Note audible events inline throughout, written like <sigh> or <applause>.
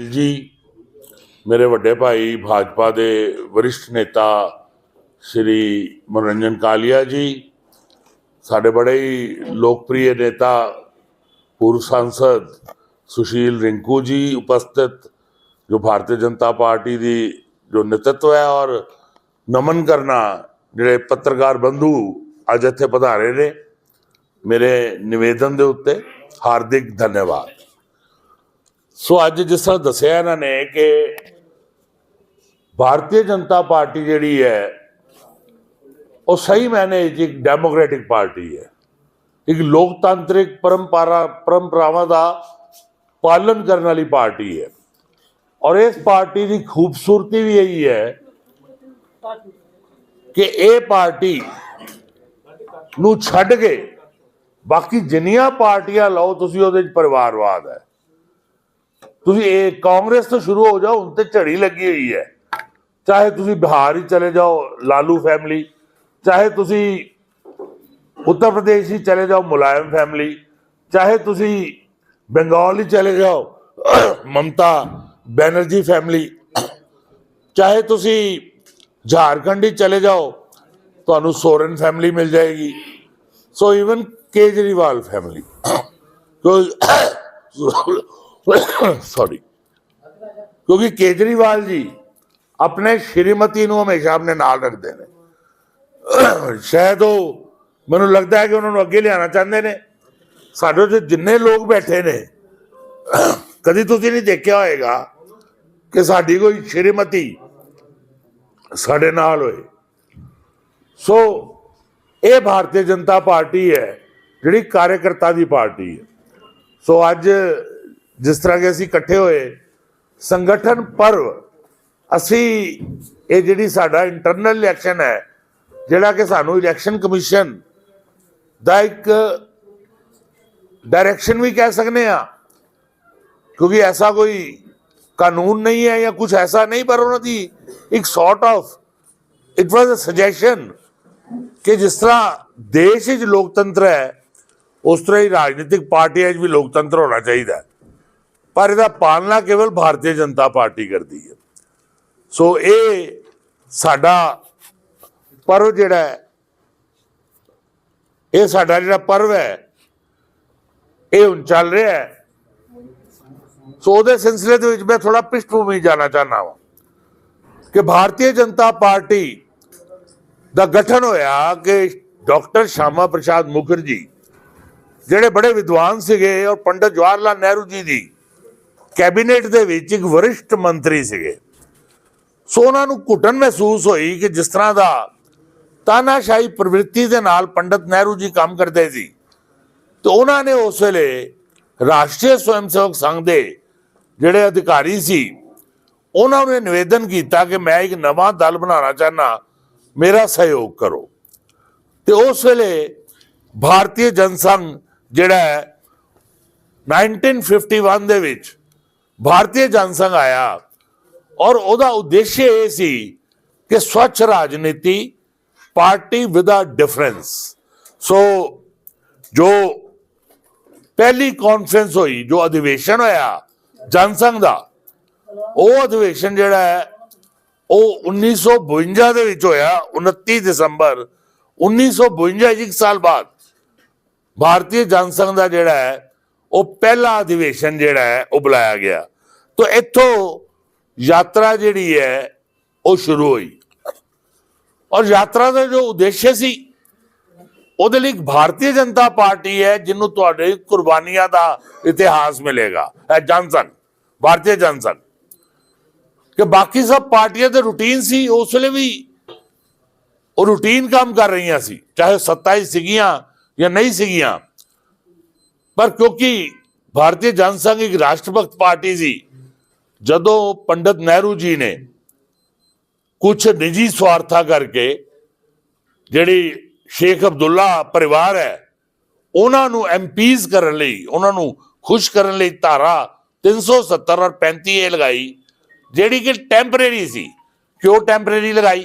ਜੀ। ਮੇਰੇ ਵੱਡੇ ਭਾਈ ਭਾਜਪਾ ਦੇ ਵਰਿਸ਼ਟ ਨੇਤਾ ਸ੍ਰੀ ਮਨੋਰੰਜਨ ਕਾਲੀਆ ਜੀ, ਸਾਡੇ ਬੜੇ ਹੀ ਲੋਕਪ੍ਰਿਯ ਨੇਤਾ पूर्व सांसद ਸੁਸ਼ੀਲ ਰਿੰਕੂ ਜੀ ਉਪਸਥਿਤ, ਜੋ ਭਾਰਤੀ ਜਨਤਾ ਪਾਰਟੀ ਦੀ ਜੋ नेतृत्व ਹੈ ਔਰ ਨਮਨ ਕਰਨਾ ਜਿਹੜੇ ਪੱਤਰਕਾਰ ਬੰਧੂ ਅੱਜ ਇੱਥੇ ਪਧਾਰੇ ਨੇ, ਮੇਰੇ ਨਿਵੇਦਨ ਦੇ ਉੱਤੇ ਹਾਰਦਿਕ ਧੰਨਵਾਦ। ਸੋ ਅੱਜ ਜਿਸ ਤਰ੍ਹਾਂ ਦੱਸਿਆ ਇਹਨਾਂ ਨੇ ਕਿ ਭਾਰਤੀ ਜਨਤਾ ਪਾਰਟੀ ਜਿਹੜੀ ਹੈ, ਉਹ ਸਹੀ ਮਾਇਨੇ ਇੱਕ ਡੈਮੋਕ੍ਰੈਟਿਕ ਪਾਰਟੀ ਹੈ। ਇੱਕ ਲੋਕਤਾਂਤਰਿਕ ਪਰੰਪਰਾ, ਪਰੰਪਰਾਵਾਂ ਦਾ ਪਾਲਣ ਕਰਨ ਵਾਲੀ ਪਾਰਟੀ ਹੈ। ਔਰ ਇਸ ਪਾਰਟੀ ਦੀ ਖੂਬਸੂਰਤੀ ਵੀ ਇਹੀ ਹੈ ਕਿ ਇਹ ਪਾਰਟੀ ਨੂੰ ਛੱਡ ਕੇ ਬਾਕੀ ਜਿੰਨੀਆਂ ਪਾਰਟੀਆਂ ਲਓ, ਤੁਸੀਂ ਉਹਦੇ ਚ ਪਰਿਵਾਰਵਾਦ ਹੈ। ਤੁਸੀਂ ਇਹ ਕਾਂਗਰਸ ਤੋਂ ਸ਼ੁਰੂ ਹੋ ਜਾਓ, ਹੁਣ ਤੇ ਝੜੀ ਲੱਗੀ ਹੋਈ ਹੈ। ਚਾਹੇ ਤੁਸੀਂ ਬਿਹਾਰ ਹੀ ਚਲੇ ਜਾਓ, ਲਾਲੂ ਫੈਮਿਲੀ ਚਾਹੇ ਤੁਸੀਂ ਉੱਤਰ ਪ੍ਰਦੇਸ਼ ਹੀ ਚਲੇ ਜਾਓ, ਮੁਲਾਇਮ ਫੈਮਿਲੀ ਚਾਹੇ ਤੁਸੀਂ ਬੰਗਾਲ ਹੀ ਚਲੇ ਜਾਓ, ਮਮਤਾ ਬੈਨਰਜੀ ਫੈਮਿਲੀ ਚਾਹੇ ਤੁਸੀਂ ਝਾਰਖੰਡ ਹੀ ਚਲੇ ਜਾਓ, ਤੁਹਾਨੂੰ ਸੋਰਨ ਫੈਮਿਲੀ ਮਿਲ ਜਾਏਗੀ। So even Kejriwal family <coughs> sorry ਕਿਉਂਕਿ ਕੇਜਰੀਵਾਲ ਜੀ ਆਪਣੇ ਸ਼੍ਰੀਮਤੀ ਨੂੰ ਹਮੇਸ਼ਾ ਆਪਣੇ ਨਾਲ ਰੱਖਦੇ ਨੇ। ਸ਼ਾਇਦ ਉਹ ਮੈਨੂੰ ਲੱਗਦਾ ਹੈ ਕਿ ਉਹਨਾਂ ਨੂੰ ਅੱਗੇ ਲਿਆਉਣਾ ਚਾਹੁੰਦੇ ਨੇ। ਸਾਡੇ ਤੇ ਜਿੰਨੇ ਲੋਕ ਬੈਠੇ ਨੇ, ਕਦੀ ਤੁਸੀਂ ਨਹੀਂ ਦੇਖਿਆ ਹੋਏਗਾ ਕਿ ਸਾਡੀ ਕੋਈ ਸ਼੍ਰੀਮਤੀ ਸਾਡੇ ਨਾਲ ਹੋਏ। ਸੋ ਇਹ ਭਾਰਤੀ ਜਨਤਾ ਪਾਰਟੀ ਹੈ, ਜਿਹੜੀ ਕਾਰਜਕਰਤਾ ਦੀ ਪਾਰਟੀ ਹੈ। ਸੋ ਅੱਜ ਜਿਸ ਤਰ੍ਹਾਂ ਕਿ ਅਸੀਂ ਇਕੱਠੇ ਹੋਏ, ਸੰਗਠਨ ਪਰਵ, ਅਸੀਂ ਇਹ ਜਿਹੜੀ ਸਾਡਾ ਇੰਟਰਨਲ ਇਲੈਕਸ਼ਨ ਹੈ, ਜਿਹੜਾ ਕਿ ਸਾਨੂੰ ਇਲੈਕਸ਼ਨ ਕਮਿਸ਼ਨ ਦਾ ਇੱਕ ਡਾਇਰੈਕਸ਼ਨ ਵੀ ਕਹਿ ਸਕਨੇ ਆ ਕਿਉਂਕਿ ਐਸਾ ਕੋਈ ਕਾਨੂੰਨ ਨਹੀਂ ਹੈ ਜਾਂ ਕੁਝ ਐਸਾ ਨਹੀਂ, ਪਰ ਉਹਨਾਂ ਦੀ ਇੱਕ sort of it was a suggestion ਕਿ ਜਿਸ ਤਰ੍ਹਾਂ ਦੇਸ਼ ਵਿੱਚ ਲੋਕਤੰਤਰ ਹੈ, ਉਸ ਤਰ੍ਹਾਂ ਹੀ ਰਾਜਨੀਤਿਕ ਪਾਰਟੀਆਂ 'ਚ ਵੀ ਲੋਕਤੰਤਰ ਹੋਣਾ ਚਾਹੀਦਾ ਪਰ ਇਹਦਾ ਪਾਲਣਾ ਕੇਵਲ ਭਾਰਤੀ ਜਨਤਾ ਪਾਰਟੀ ਕਰਦੀ ਹੈ। ਸੋ ਇਹ ਸਾਡਾ ਪਰਵ ਜਿਹੜਾ ਹੈ, ਇਹ ਸਾਡਾ ਜਿਹੜਾ ਪਰਵ ਹੈ, ਇਹ ਹੁਣ ਚੱਲ ਰਿਹਾ ਹੈ। ਸੋ ਉਹਦੇ ਸਿਲਸਿਲੇ ਦੇ ਵਿੱਚ ਮੈਂ ਥੋੜਾ ਪਿਸ਼ਟਭੂਮੀ ਜਾਣਾ ਚਾਹਨਾ ਵਾਂ ਕਿ ਭਾਰਤੀ ਜਨਤਾ ਪਾਰਟੀ ਦਾ ਗਠਨ ਹੋਇਆ ਕਿ ਡਾਕਟਰ ਸ਼ਾਮਾ ਪ੍ਰਸਾਦ ਮੁਖਰਜੀ, ਜਿਹੜੇ ਬੜੇ ਵਿਦਵਾਨ ਸੀਗੇ ਔਰ ਪੰਡਤ ਜਵਾਹਰ ਲਾਲ ਨਹਿਰੂ ਜੀ ਦੀ ਕੈਬਨਿਟ ਦੇ ਵਿੱਚ ਇੱਕ ਵਰਿਸ਼ਠ ਮੰਤਰੀ ਸੀਗੇ। ਸੋ ਉਹਨਾਂ ਨੂੰ ਘੁਟਨ ਮਹਿਸੂਸ ਹੋਈ ਕਿ ਜਿਸ ਤਰ੍ਹਾਂ ਦਾ ਤਾਨਾਸ਼ਾਹੀ ਪ੍ਰਵਿਰਤੀ ਦੇ ਨਾਲ ਪੰਡਤ ਨਹਿਰੂ ਜੀ ਕੰਮ ਕਰਦੇ ਸੀ, ਤੇ ਉਹਨਾਂ ਨੇ ਉਸ ਵੇਲੇ ਰਾਸ਼ਟਰੀ ਸਵੈਮ ਸੇਵਕ ਸੰਘ ਦੇ ਜਿਹੜੇ ਅਧਿਕਾਰੀ ਸੀ, ਉਹਨਾਂ ਨੇ ਨਿਵੇਦਨ ਕੀਤਾ ਕਿ ਮੈਂ ਇੱਕ ਨਵਾਂ ਦਲ ਬਣਾਉਣਾ ਚਾਹਨਾ ਮੇਰਾ ਸਹਿਯੋਗ ਕਰੋ। ਤੇ ਉਸ ਵੇਲੇ ਭਾਰਤੀ ਜਨਸੰਘ ਜਿਹੜਾ ਹੈ 1951 ਦੇ ਵਿੱਚ ਭਾਰਤੀ ਜਨਸੰਘ ਆਇਆ ਔਰ ਉਹਦਾ ਉਦੇਸ਼ ਇਹ ਸੀ ਕਿ ਸਵੱਛ ਰਾਜਨੀਤੀ, party with a difference so ਜੋ ਪਹਿਲੀ ਕਾਨਫਰੰਸ ਹੋਈ, ਜੋ ਅਧਿਵੇਸ਼ਨ ਹੋਇਆ ਜਨਸੰਘ ਦਾ, ਉਹ ਅਧਿਵੇਸ਼ਨ ਜਿਹੜਾ ਹੈ, ਉਹ 1952 ਦੇ ਵਿੱਚ ਹੋਇਆ 29 ਦਸੰਬਰ 1952 ਇੱਕ ਸਾਲ ਬਾਅਦ। ਭਾਰਤੀ ਜਨਸੰਘ ਦਾ ਜਿਹੜਾ ਹੈ ਉਹ ਪਹਿਲਾ ਅਧਿਵੇਸ਼ਨ ਜਿਹੜਾ ਹੈ, ਉਹ ਬੁਲਾਇਆ ਗਿਆ। ਤੋਂ ਇੱਥੋਂ ਯਾਤਰਾ ਜਿਹੜੀ ਹੈ, ਉਹ ਸ਼ੁਰੂ ਹੋਈ। ਔਰ ਯਾਤਰਾ ਦਾ ਜੋ ਉਦੇਸ਼ ਸੀ, ਉਹਦੇ ਲਈ ਭਾਰਤੀ ਜਨਤਾ ਪਾਰਟੀ ਹੈ, ਜਿਹਨੂੰ ਤੁਹਾਡੇ ਕੁਰਬਾਨੀਆਂ ਦਾ ਇਤਿਹਾਸ ਮਿਲੇਗਾ। ਇਹ ਜਨਸੰਘ, ਭਾਰਤੀ ਜਨਸੰਘ। ਕਿ ਬਾਕੀ ਸਭ ਪਾਰਟੀਆਂ ਦੇ ਰੂਟੀਨ ਸੀ, ਉਸ ਵੇਲੇ ਵੀ ਉਹ ਰੂਟੀਨ ਕੰਮ ਕਰ ਰਹੀਆਂ ਸੀ। ਚਾਹੇ ਸੱਤਾ ਹੀ ਸੀਗੀਆਂ ਜਾਂ ਨਹੀਂ ਸੀਗੀਆਂ ਪਰ ਕਿਉਂਕਿ ਭਾਰਤੀ ਜਨਸੰਘ ਇੱਕ ਰਾਸ਼ਟਰਭਗਤ ਪਾਰਟੀ ਸੀ, ਜਦੋਂ ਪੰਡਤ ਨਹਿਰੂ ਜੀ ਨੇ ਕੁਝ ਨਿੱਜੀ ਸਵਾਰਥਾਂ ਕਰਕੇ ਜਿਹੜੀ ਸ਼ੇਖ ਅਬਦੁੱਲਾ ਪਰਿਵਾਰ ਹੈ, ਉਹਨਾਂ ਨੂੰ ਐਮਪੀਜ਼ ਕਰਨ ਲਈ, ਉਹਨਾਂ ਨੂੰ ਖੁਸ਼ ਕਰਨ ਲਈ ਧਾਰਾ 370 ਔਰ 35 ਇਹ ਲਗਾਈ, ਜਿਹੜੀ ਕਿ ਟੈਂਪਰੇਰੀ ਸੀ। ਕਿਉਂ ਟੈਂਪਰੇਰੀ ਲਗਾਈ?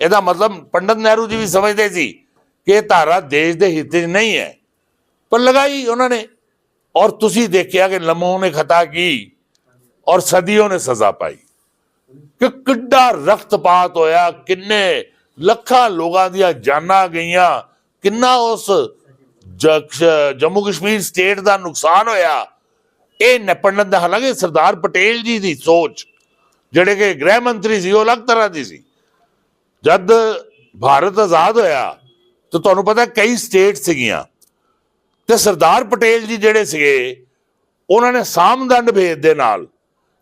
ਇਹਦਾ ਮਤਲਬ ਪੰਡਤ ਨਹਿਰੂ ਜੀ ਵੀ ਸਮਝਦੇ ਸੀ ਕਿ ਇਹ ਧਾਰਾ ਦੇਸ਼ ਦੇ ਹਿੱਤ 'ਚ ਨਹੀਂ ਹੈ। ਪਰ ਲਗਾਈ ਉਹਨਾਂ ਨੇ। ਔਰ ਤੁਸੀਂ ਦੇਖਿਆ ਕਿ ਲਮੋ ਨੇ ਖਤਾ ਕੀ ਔਰ ਸਦੀਆਂ ਨੇ ਸਜ਼ਾ ਪਾਈ। ਕਿ ਕਿੱਡਾ ਰਕਤਪਾਤ ਹੋਇਆ, ਕਿੰਨੇ ਲੱਖਾਂ ਲੋਕਾਂ ਦੀਆਂ ਜਾਨਾਂ ਗਈਆਂ, ਕਿੰਨਾ ਉਸ ਜੰਮੂ ਕਸ਼ਮੀਰ ਸਟੇਟ ਦਾ ਨੁਕਸਾਨ ਹੋਇਆ। ਇਹ ਨਿਪਟਣ ਦਾ ਹਾਲਾਂਕਿ ਸਰਦਾਰ ਪਟੇਲ ਜੀ ਦੀ ਸੋਚ, ਜਿਹੜੇ ਕਿ ਗ੍ਰਹਿ ਮੰਤਰੀ ਸੀ, ਉਹ ਅਲੱਗ ਤਰ੍ਹਾਂ ਦੀ ਸੀ। ਜਦ ਭਾਰਤ ਆਜ਼ਾਦ ਹੋਇਆ, ਤਾਂ ਤੁਹਾਨੂੰ ਪਤਾ ਕਈ ਸਟੇਟ ਸੀਗੀਆਂ। ਤੇ ਸਰਦਾਰ ਪਟੇਲ ਜੀ ਜਿਹੜੇ ਸੀਗੇ, ਉਹਨਾਂ ਨੇ ਸਾਮਦੰਡ ਭੇਦ ਦੇ ਨਾਲ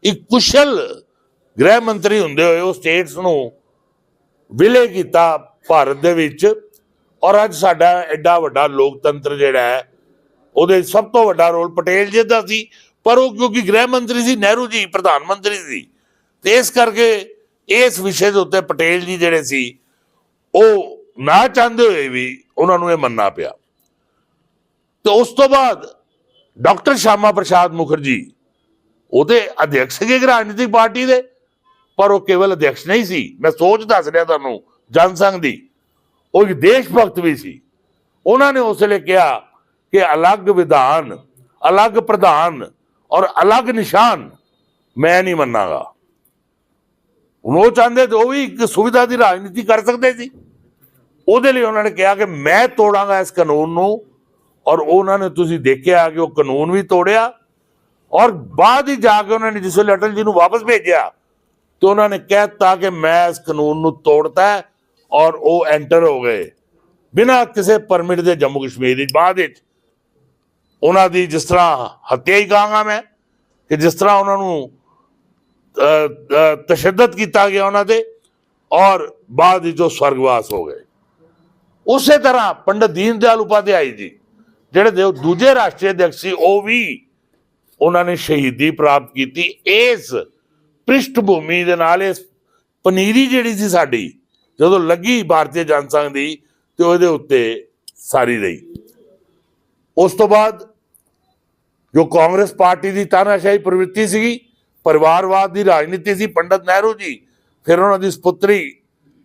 ਇੱਕ ਕੁਸ਼ਲ ਗ੍ਰਹਿ ਮੰਤਰੀ ਹੁੰਦੇ ਹੋਏ ਉਹ ਸਟੇਟਸ ਨੂੰ ਵਿਲੇ ਕੀਤਾ ਭਾਰਤ ਦੇ ਵਿੱਚ। ਔਰ ਅੱਜ ਸਾਡਾ ਐਡਾ ਵੱਡਾ ਲੋਕਤੰਤਰ ਜਿਹੜਾ ਹੈ, ਉਹਦੇ ਸਭ ਤੋਂ ਵੱਡਾ ਰੋਲ ਪਟੇਲ ਜੀ ਦਾ ਸੀ। ਪਰ ਉਹ ਕਿਉਂਕਿ ਗ੍ਰਹਿ ਮੰਤਰੀ ਸੀ, ਨਹਿਰੂ ਜੀ, ਪ੍ਰਧਾਨ ਮੰਤਰੀ ਸੀ। ਤੇ ਇਸ ਕਰਕੇ ਇਸ ਵਿਸ਼ੇ ਦੇ ਉੱਤੇ ਪਟੇਲ ਜੀ ਜਿਹੜੇ ਸੀ, ਉਹ ਨਾ ਚਾਹੁੰਦੇ ਹੋਏ ਵੀ ਉਹਨਾਂ ਨੂੰ ਇਹ ਮੰਨਣਾ ਪਿਆ। ਤੇ ਉਸ ਤੋਂ ਬਾਅਦ ਡਾਕਟਰ ਸ਼ਾਮਾ ਪ੍ਰਸਾਦ ਮੁਖਰਜੀ, ਉਹਦੇ ਅਧਿਕਸ਼ ਸੀਗੇ ਰਾਜਨੀਤਿਕ ਪਾਰਟੀ ਦੇ, ਪਰ ਉਹ ਕੇਵਲ ਅਧਿਕਸ਼ ਨਹੀਂ ਸੀ। ਮੈਂ ਸੋਚ ਦੱਸ ਰਿਹਾ ਤੁਹਾਨੂੰ, ਜਨਸੰਘ ਦੀ। ਉਹ ਇੱਕ ਦੇਸ਼ ਭਗਤ ਵੀ ਸੀ। ਉਹਨਾਂ ਨੇ ਉਸ ਵੇਲੇ ਕਿਹਾ ਕਿ ਅਲੱਗ ਵਿਧਾਨ, ਅਲੱਗ ਪ੍ਰਧਾਨ ਔਰ ਅਲੱਗ ਨਿਸ਼ਾਨ ਮੈਂ ਨਹੀਂ ਮੰਨਾਗਾ। ਹੁਣ ਉਹ ਚਾਹੁੰਦੇ ਤੇ ਉਹ ਵੀ ਇੱਕ ਸੁਵਿਧਾ ਦੀ ਰਾਜਨੀਤੀ ਕਰ ਸਕਦੇ ਸੀ। ਉਹਦੇ ਲਈ ਉਹਨਾਂ ਨੇ ਕਿਹਾ ਕਿ ਮੈਂ ਤੋੜਾਂਗਾ ਇਸ ਕਾਨੂੰਨ ਨੂੰ ਔਰ ਉਹਨਾਂ ਨੇ ਤੁਸੀਂ ਦੇਖਿਆ ਕਿ ਉਹ ਕਾਨੂੰਨ ਵੀ ਤੋੜਿਆ ਔਰ ਬਾਅਦ ਹੀ ਜਾ ਕੇ ਉਹਨਾਂ ਨੇ ਜਿਸ ਵੇਲੇ ਅਟਲ ਜੀ ਨੂੰ ਵਾਪਸ ਭੇਜਿਆ ਤੇ ਉਹਨਾਂ ਨੇ ਕਹਿਤਾ ਕਿ ਮੈਂ ਇਸ ਕਾਨੂੰਨ ਨੂੰ ਤੋੜਤਾ ਔਰ ਉਹ ਐਂਟਰ ਹੋ ਗਏ। ਬਿਨਾਂ ਕਿਸੇ ਪਰਮਿਟ ਦੇ ਜੰਮੂ ਕਸ਼ਮੀਰ ਦੀ ਬਾਅਦ ਵਿੱਚ ਉਹਨਾਂ ਦੀ ਜਿਸ ਤਰ੍ਹਾਂ ਹੱਤਿਆ ਹੀ ਕਹਾਂਗਾ ਮੈਂ ਕਿ ਜਿਸ ਤਰ੍ਹਾਂ ਉਹਨਾਂ ਨੂੰ ਅ, ਤਸ਼ੱਦਦ ਕੀਤਾ ਗਿਆ ਉਹਨਾਂ ਤੇ ਔਰ ਬਾਅਦ ਵਿੱਚ ਉਹ ਸਵਰਗਵਾਸ ਹੋ ਗਏ। ਉਸੇ ਤਰ੍ਹਾਂ ਪੰਡਤ ਦੀਨ ਦਿਆਲ ਉਪਾਧਿਆਈ ਜੀ ਜਿਹੜੇ ਦੂਜੇ ਰਾਸ਼ਟਰੀ ਅਧਿਕਸ਼ ਸੀ, ਉਹ ਵੀ ਉਹਨਾਂ ਨੇ ਸ਼ਹੀਦੀ ਪ੍ਰਾਪਤ ਕੀਤੀ। ਇਸ ਪ੍ਰਿਸ਼ਠ ਭੂਮੀ ਦੇ ਨਾਲ ਇਸ ਪਨੀਰੀ ਜਿਹੜੀ ਸੀ ਸਾਡੀ, ਜਦੋਂ ਲੱਗੀ ਭਾਰਤੀ ਜਨਸੰਘ ਦੀ, ਤੇ ਉਹਦੇ ਉੱਤੇ ਸਾਰੀ ਰਹੀ। ਉਸ ਤੋਂ ਬਾਅਦ ਜੋ ਕਾਂਗਰਸ ਪਾਰਟੀ ਦੀ ਤਾਨਾਸ਼ਾਹੀ ਪ੍ਰਵਿਰਤੀ ਸੀਗੀ, ਪਰਿਵਾਰਵਾਦ ਦੀ ਰਾਜਨੀਤੀ ਸੀ, ਪੰਡਤ ਨਹਿਰੂ ਜੀ, ਫਿਰ ਉਹਨਾਂ ਦੀ ਸੁਪੁੱਤਰੀ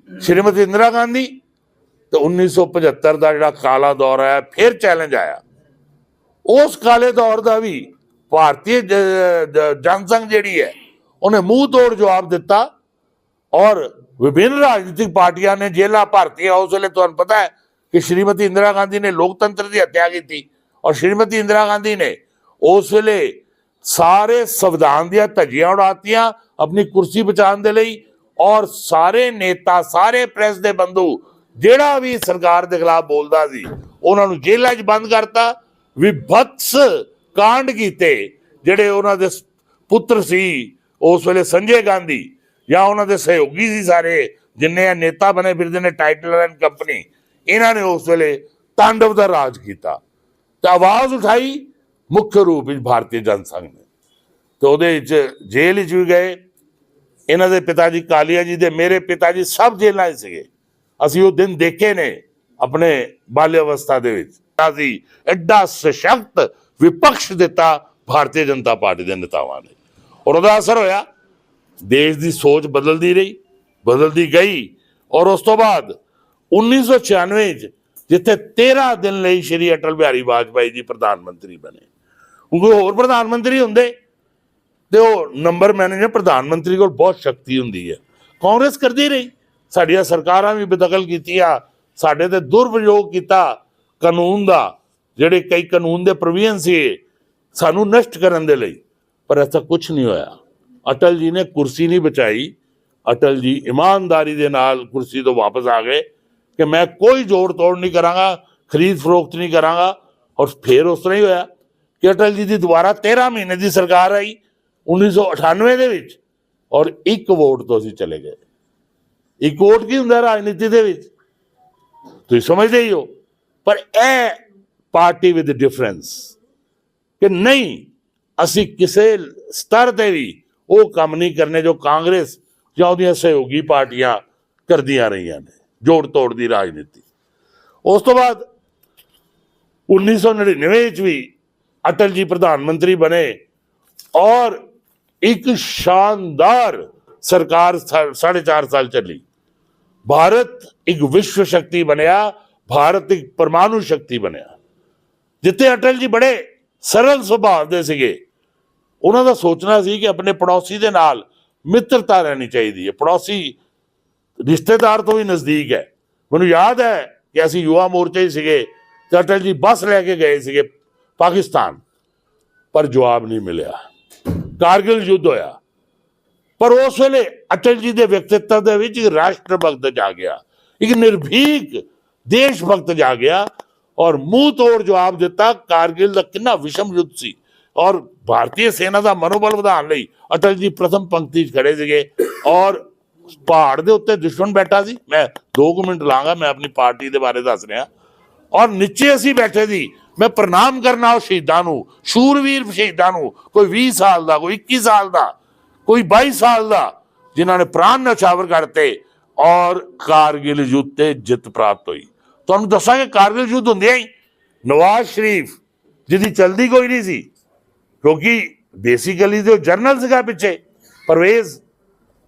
ਸ਼੍ਰੀਮਤੀ ਇੰਦਰਾ ਗਾਂਧੀ ਤੇ 1975 ਦਾ ਜਿਹੜਾ ਕਾਲਾ ਦੌਰ ਆਇਆ, ਫਿਰ ਚੈਲੰਜ ਆਇਆ। ਉਸ ਕਾਲੇ ਦੌਰ ਦਾ ਵੀ ਭਾਰਤੀ ਜਨਸੰਘ ਜਿਹੜੀ ਹੈ, ਉਹਨੇ ਮੂੰਹ ਤੋੜ ਜਵਾਬ ਦਿੱਤਾ ਔਰ ਵਿਭਿੰਨ ਰਾਜਨੀਤਿਕ ਪਾਰਟੀਆਂ ਨੇ ਜੇਲਾ ਭਰਤੀਆਂ। ਉਸ ਵੇਲੇ ਤੁਹਾਨੂੰ ਪਤਾ ਹੈ ਕਿ ਸ਼੍ਰੀਮਤੀ ਇੰਦਰਾ ਗਾਂਧੀ ਨੇ ਲੋਕਤੰਤਰ ਦੀ ਹੱਤਿਆ ਕੀਤੀ ਔਰ ਸ਼੍ਰੀਮਤੀ ਇੰਦਰਾ ਗਾਂਧੀ ਨੇ ਉਸ ਵੇਲੇ ਸਾਰੇ ਸੰਵਿਧਾਨ ਦੀਆਂ ਧੱਜੀਆਂ ਉਡਾਤੀਆਂ ਆਪਣੀ ਕੁਰਸੀ ਬਚਾਉਣ ਦੇ ਲਈ ਔਰ ਸਾਰੇ ਨੇਤਾ, ਸਾਰੇ ਪ੍ਰੈਸ ਦੇ ਬੰਦੂ ਜਿਹੜਾ ਵੀ ਸਰਕਾਰ ਦੇ ਖਿਲਾਫ ਬੋਲਦਾ ਸੀ, ਉਹਨਾਂ ਨੂੰ ਜੇਲ੍ਹਾਂ 'ਚ ਬੰਦ ਕਰਤਾ ਵਿਭਤਸ ਕਾਂਡ ਕੀਤੇ, ਜਿਹੜੇ ਉਹਨਾਂ ਦੇ ਪੁੱਤਰ ਸੀ, ਉਸ ਵੇਲੇ ਸੰਜੇ ਗਾਂਧੀ ਜਾਂ ਉਹਨਾਂ ਦੇ ਸਹਿਯੋਗੀ ਸੀ ਸਾਰੇ, ਜਿੰਨੇ ਇਹ ਨੇਤਾ ਬਣੇ ਫਿਰਦੇ ਨੇ ਟਾਈਟਲ ਐਂਡ ਕੰਪਨੀ, ਇਹਨਾਂ ਨੇ ਉਸ ਵੇਲੇ ਤਾਂਡਵ ਦਾ ਰਾਜ ਕੀਤਾ। ਤੇ ਆਵਾਜ਼ ਉਠਾਈ ਮੁੱਖ ਰੂਪ ਵਿੱਚ ਭਾਰਤੀ ਜਨਸੰਘ ਨੇ। ਤੇ ਉਹਦੇ ਵਿੱਚ ਜੇਲ੍ਹ ਵਿੱਚ ਵੀ ਗਏ। ਇਹਨਾਂ ਦੇ ਪਿਤਾ ਜੀ ਕਾਲੀਆ ਜੀ ਦੇ ਮੇਰੇ ਪਿਤਾ ਜੀ ਸਭ ਜੇਲ੍ਹਾਂ 'ਚ ਸੀਗੇ। ਅਸੀਂ ਉਹ ਦਿਨ ਦੇਖੇ ਨੇ ਆਪਣੇ ਬਾਲਿਆ ਅਵਸਥਾ ਦੇ ਵਿੱਚ। ਅਸੀਂ ਐਡਾ ਸਸ਼ਕਤ ਵਿਪਕਸ਼ ਦਿੱਤਾ ਭਾਰਤੀ ਜਨਤਾ ਪਾਰਟੀ ਦੇ ਨੇਤਾਵਾਂ ਨੇ। ਔਰ ਉਹਦਾ ਅਸਰ ਹੋਇਆ, ਦੇਸ਼ ਦੀ ਸੋਚ ਬਦਲਦੀ ਰਹੀ, ਬਦਲਦੀ ਗਈ ਔਰ ਉਸ ਤੋਂ ਬਾਅਦ 1996 ਚ ਜਿੱਥੇ 13 ਦਿਨ ਲਈ ਸ਼੍ਰੀ ਅਟਲ ਬਿਹਾਰੀ ਵਾਜਪਾਈ ਜੀ ਪ੍ਰਧਾਨ ਮੰਤਰੀ ਬਣੇ। ਹੁਣ ਹੋਰ ਪ੍ਰਧਾਨ ਮੰਤਰੀ ਹੁੰਦੇ ਤੇ ਉਹ ਨੰਬਰ ਮੈਨੇਜਰ ਪ੍ਰਧਾਨ ਮੰਤਰੀ ਕੋਲ ਬਹੁਤ ਸ਼ਕਤੀ ਹੁੰਦੀ ਹੈ। ਕਾਂਗਰਸ ਕਰਦੀ ਰਹੀ। ਸਾਡੀਆਂ ਸਰਕਾਰਾਂ ਵੀ ਬਦਖਲ ਕੀਤੀਆਂ, ਸਾਡੇ ਤੇ ਦੁਰਪਯੋਗ ਕੀਤਾ ਕਾਨੂੰਨ ਦਾ, ਜਿਹੜੇ ਕਈ ਕਾਨੂੰਨ ਦੇ ਪ੍ਰੋਵੀਜ਼ਨ ਸੀ, ਸਾਨੂੰ ਨਸ਼ਟ ਕਰਨ ਦੇ ਲਈ। ਪਰ ਐਸਾ ਕੁਝ ਨਹੀਂ ਹੋਇਆ। ਅਟਲ ਜੀ ਨੇ ਕੁਰਸੀ ਨਹੀਂ ਬਚਾਈ। ਅਟਲ ਜੀ ਇਮਾਨਦਾਰੀ ਦੇ ਨਾਲ ਕੁਰਸੀ ਤੋਂ ਵਾਪਸ ਆ ਗਏ ਕਿ ਮੈਂ ਕੋਈ ਜੋੜ ਤੋੜ ਨਹੀਂ ਕਰਾਂਗਾ, ਖਰੀਦ ਫਰੋਖਤ ਨਹੀਂ ਕਰਾਂਗਾ ਔਰ ਫਿਰ ਉਸ ਤਰ੍ਹਾਂ ਹੀ ਹੋਇਆ ਕਿ ਅਟਲ ਜੀ ਦੀ ਦੁਬਾਰਾ 13 ਮਹੀਨੇ ਦੀ ਸਰਕਾਰ ਆਈ 1998 ਦੇ ਵਿੱਚ, ਔਰ ਇੱਕ ਵੋਟ ਤੋਂ ਅਸੀਂ ਚਲੇ ਗਏ। ਇੱਕ ਵੋਟ ਕੀ ਹੁੰਦਾ ਰਾਜਨੀਤੀ ਦੇ ਵਿੱਚ? ਤੁਸੀਂ ਸਮਝਦੇ ਹੀ ਹੋ। ਪਰ ਇਹ ਪਾਰਟੀ ਵਿਦ ਡਿਫਰੈਂਸ ਕਿ ਨਹੀਂ, ਅਸੀਂ ਕਿਸੇ ਸਤਰ ਤੇ ਵੀ ਉਹ ਕੰਮ ਨਹੀਂ ਕਰਨੇ ਜੋ ਕਾਂਗਰਸ ਜਾਂ ਉਹਦੀਆਂ ਸਹਿਯੋਗੀ ਪਾਰਟੀਆਂ ਕਰਦੀਆਂ ਰਹੀਆਂ ਨੇ, ਜੋੜ ਤੋੜ ਦੀ ਰਾਜਨੀਤੀ। ਉਸ ਤੋਂ ਬਾਅਦ 1999 ਵਿੱਚ ਵੀ ਅਟਲ ਜੀ ਪ੍ਰਧਾਨ ਮੰਤਰੀ ਬਣੇ ਔਰ ਇੱਕ ਸ਼ਾਨਦਾਰ ਸਰਕਾਰ ਸਾ- ਸਾਢੇ ਚਾਰ ਸਾਲ ਚੱਲੀ। ਭਾਰਤ ਇੱਕ ਵਿਸ਼ਵ ਸ਼ਕਤੀ ਬਣਿਆ ਭਾਰਤ ਇੱਕ ਪਰਮਾਣੂ ਸ਼ਕਤੀ ਬਣਿਆ ਜਿੱਥੇ ਅਟਲ ਜੀ ਬੜੇ ਸਰਲ ਸੁਭਾਅ ਦੇ ਸੀਗੇ ਉਹਨਾਂ ਦਾ ਸੋਚਣਾ ਸੀ ਕਿ ਆਪਣੇ ਪੜੋਸੀ ਦੇ ਨਾਲ ਮਿੱਤਰਤਾ ਰਹਿਣੀ ਚਾਹੀਦੀ ਹੈ ਪੜੋਸੀ ਰਿਸ਼ਤੇਦਾਰ ਤੋਂ ਵੀ ਨਜ਼ਦੀਕ ਹੈ ਮੈਨੂੰ ਯਾਦ ਹੈ ਕਿ ਅਸੀਂ ਯੁਵਾ ਮੋਰਚੇ ਹੀ ਸੀਗੇ ਤੇ ਅਟਲ ਜੀ ਬੱਸ ਲੈ ਕੇ ਗਏ ਸੀਗੇ ਪਾਕਿਸਤਾਨ ਪਰ ਜਵਾਬ ਨਹੀਂ ਮਿਲਿਆ ਕਾਰਗਿਲ ਯੁੱਧ ਹੋਇਆ ਪਰ ਉਸ ਵੇਲੇ ਅਟਲ ਜੀ ਦੇ ਵਿਅਕਤੀਤਵ ਦੇ ਵਿੱਚ ਇੱਕ ਰਾਸ਼ਟਰ ਭਗਤ ਜਾ ਗਿਆ, ਇੱਕ ਨਿਰਭੀਕ ਦੇਸ਼ ਭਗਤ ਜਾ ਗਿਆ ਔਰ ਮੂੰਹ ਤੋੜ ਜਵਾਬ ਦਿੱਤਾ, ਕਾਰਗਿਲ ਦਾ ਕਿੰਨਾ ਵਿਸ਼ਮ ਯੁੱਧ ਸੀ ਔਰ ਭਾਰਤੀ ਸੈਨਾ ਦਾ ਮਨੋਬਲ ਵਧਾਉਣ ਲਈ ਅਟਲ ਜੀ ਪ੍ਰਥਮ ਪੰਕਤੀ 'ਚ ਖੜੇ ਸੀਗੇ ਔਰ ਪਹਾੜ ਦੇ ਉੱਤੇ ਦੁਸ਼ਮਣ ਬੈਠਾ ਸੀ। ਮੈਂ 2 ਮਿੰਟ ਲਾਂਗਾ, ਮੈਂ ਆਪਣੀ ਪਾਰਟੀ ਦੇ ਬਾਰੇ ਦੱਸ ਰਿਹਾ। ਔਰ ਨੀਚੇ ਅਸੀਂ ਬੈਠੇ ਸੀ। ਮੈਂ ਪ੍ਰਣਾਮ ਕਰਨਾ ਉਹ ਸ਼ਹੀਦਾਂ ਨੂੰ, ਸ਼ੂਰਵੀਰ ਸ਼ਹੀਦਾਂ ਨੂੰ, ਕੋਈ 20 ਸਾਲ ਦਾ, ਕੋਈ 21 ਸਾਲ ਦਾ। ਕੋਈ 22 ਸਾਲ ਦਾ ਜਿਨ੍ਹਾਂ ਨੇ ਪ੍ਰਾਣ ਨਿਛਾਵਰ ਕਰਤੇ ਔਰ ਕਾਰਗਿਲ ਯੁੱਧ ਤੇ ਜਿੱਤ ਪ੍ਰਾਪਤ ਹੋਈ ਤੁਹਾਨੂੰ ਦੱਸਾਂਗੇ ਕਾਰਗਿਲ ਯੁੱਧ ਹੁੰਦਿਆਂ ਹੀ ਨਵਾਜ਼ ਸ਼ਰੀਫ ਜਿਹਦੀ ਚਲਦੀ ਕੋਈ ਨਹੀਂ ਸੀ ਕਿਉਂਕਿ ਬੇਸਿਕਲੀ ਤੇ ਉਹ ਜਰਨਲ ਸੀਗਾ ਪਿੱਛੇ ਪਰਵੇਜ਼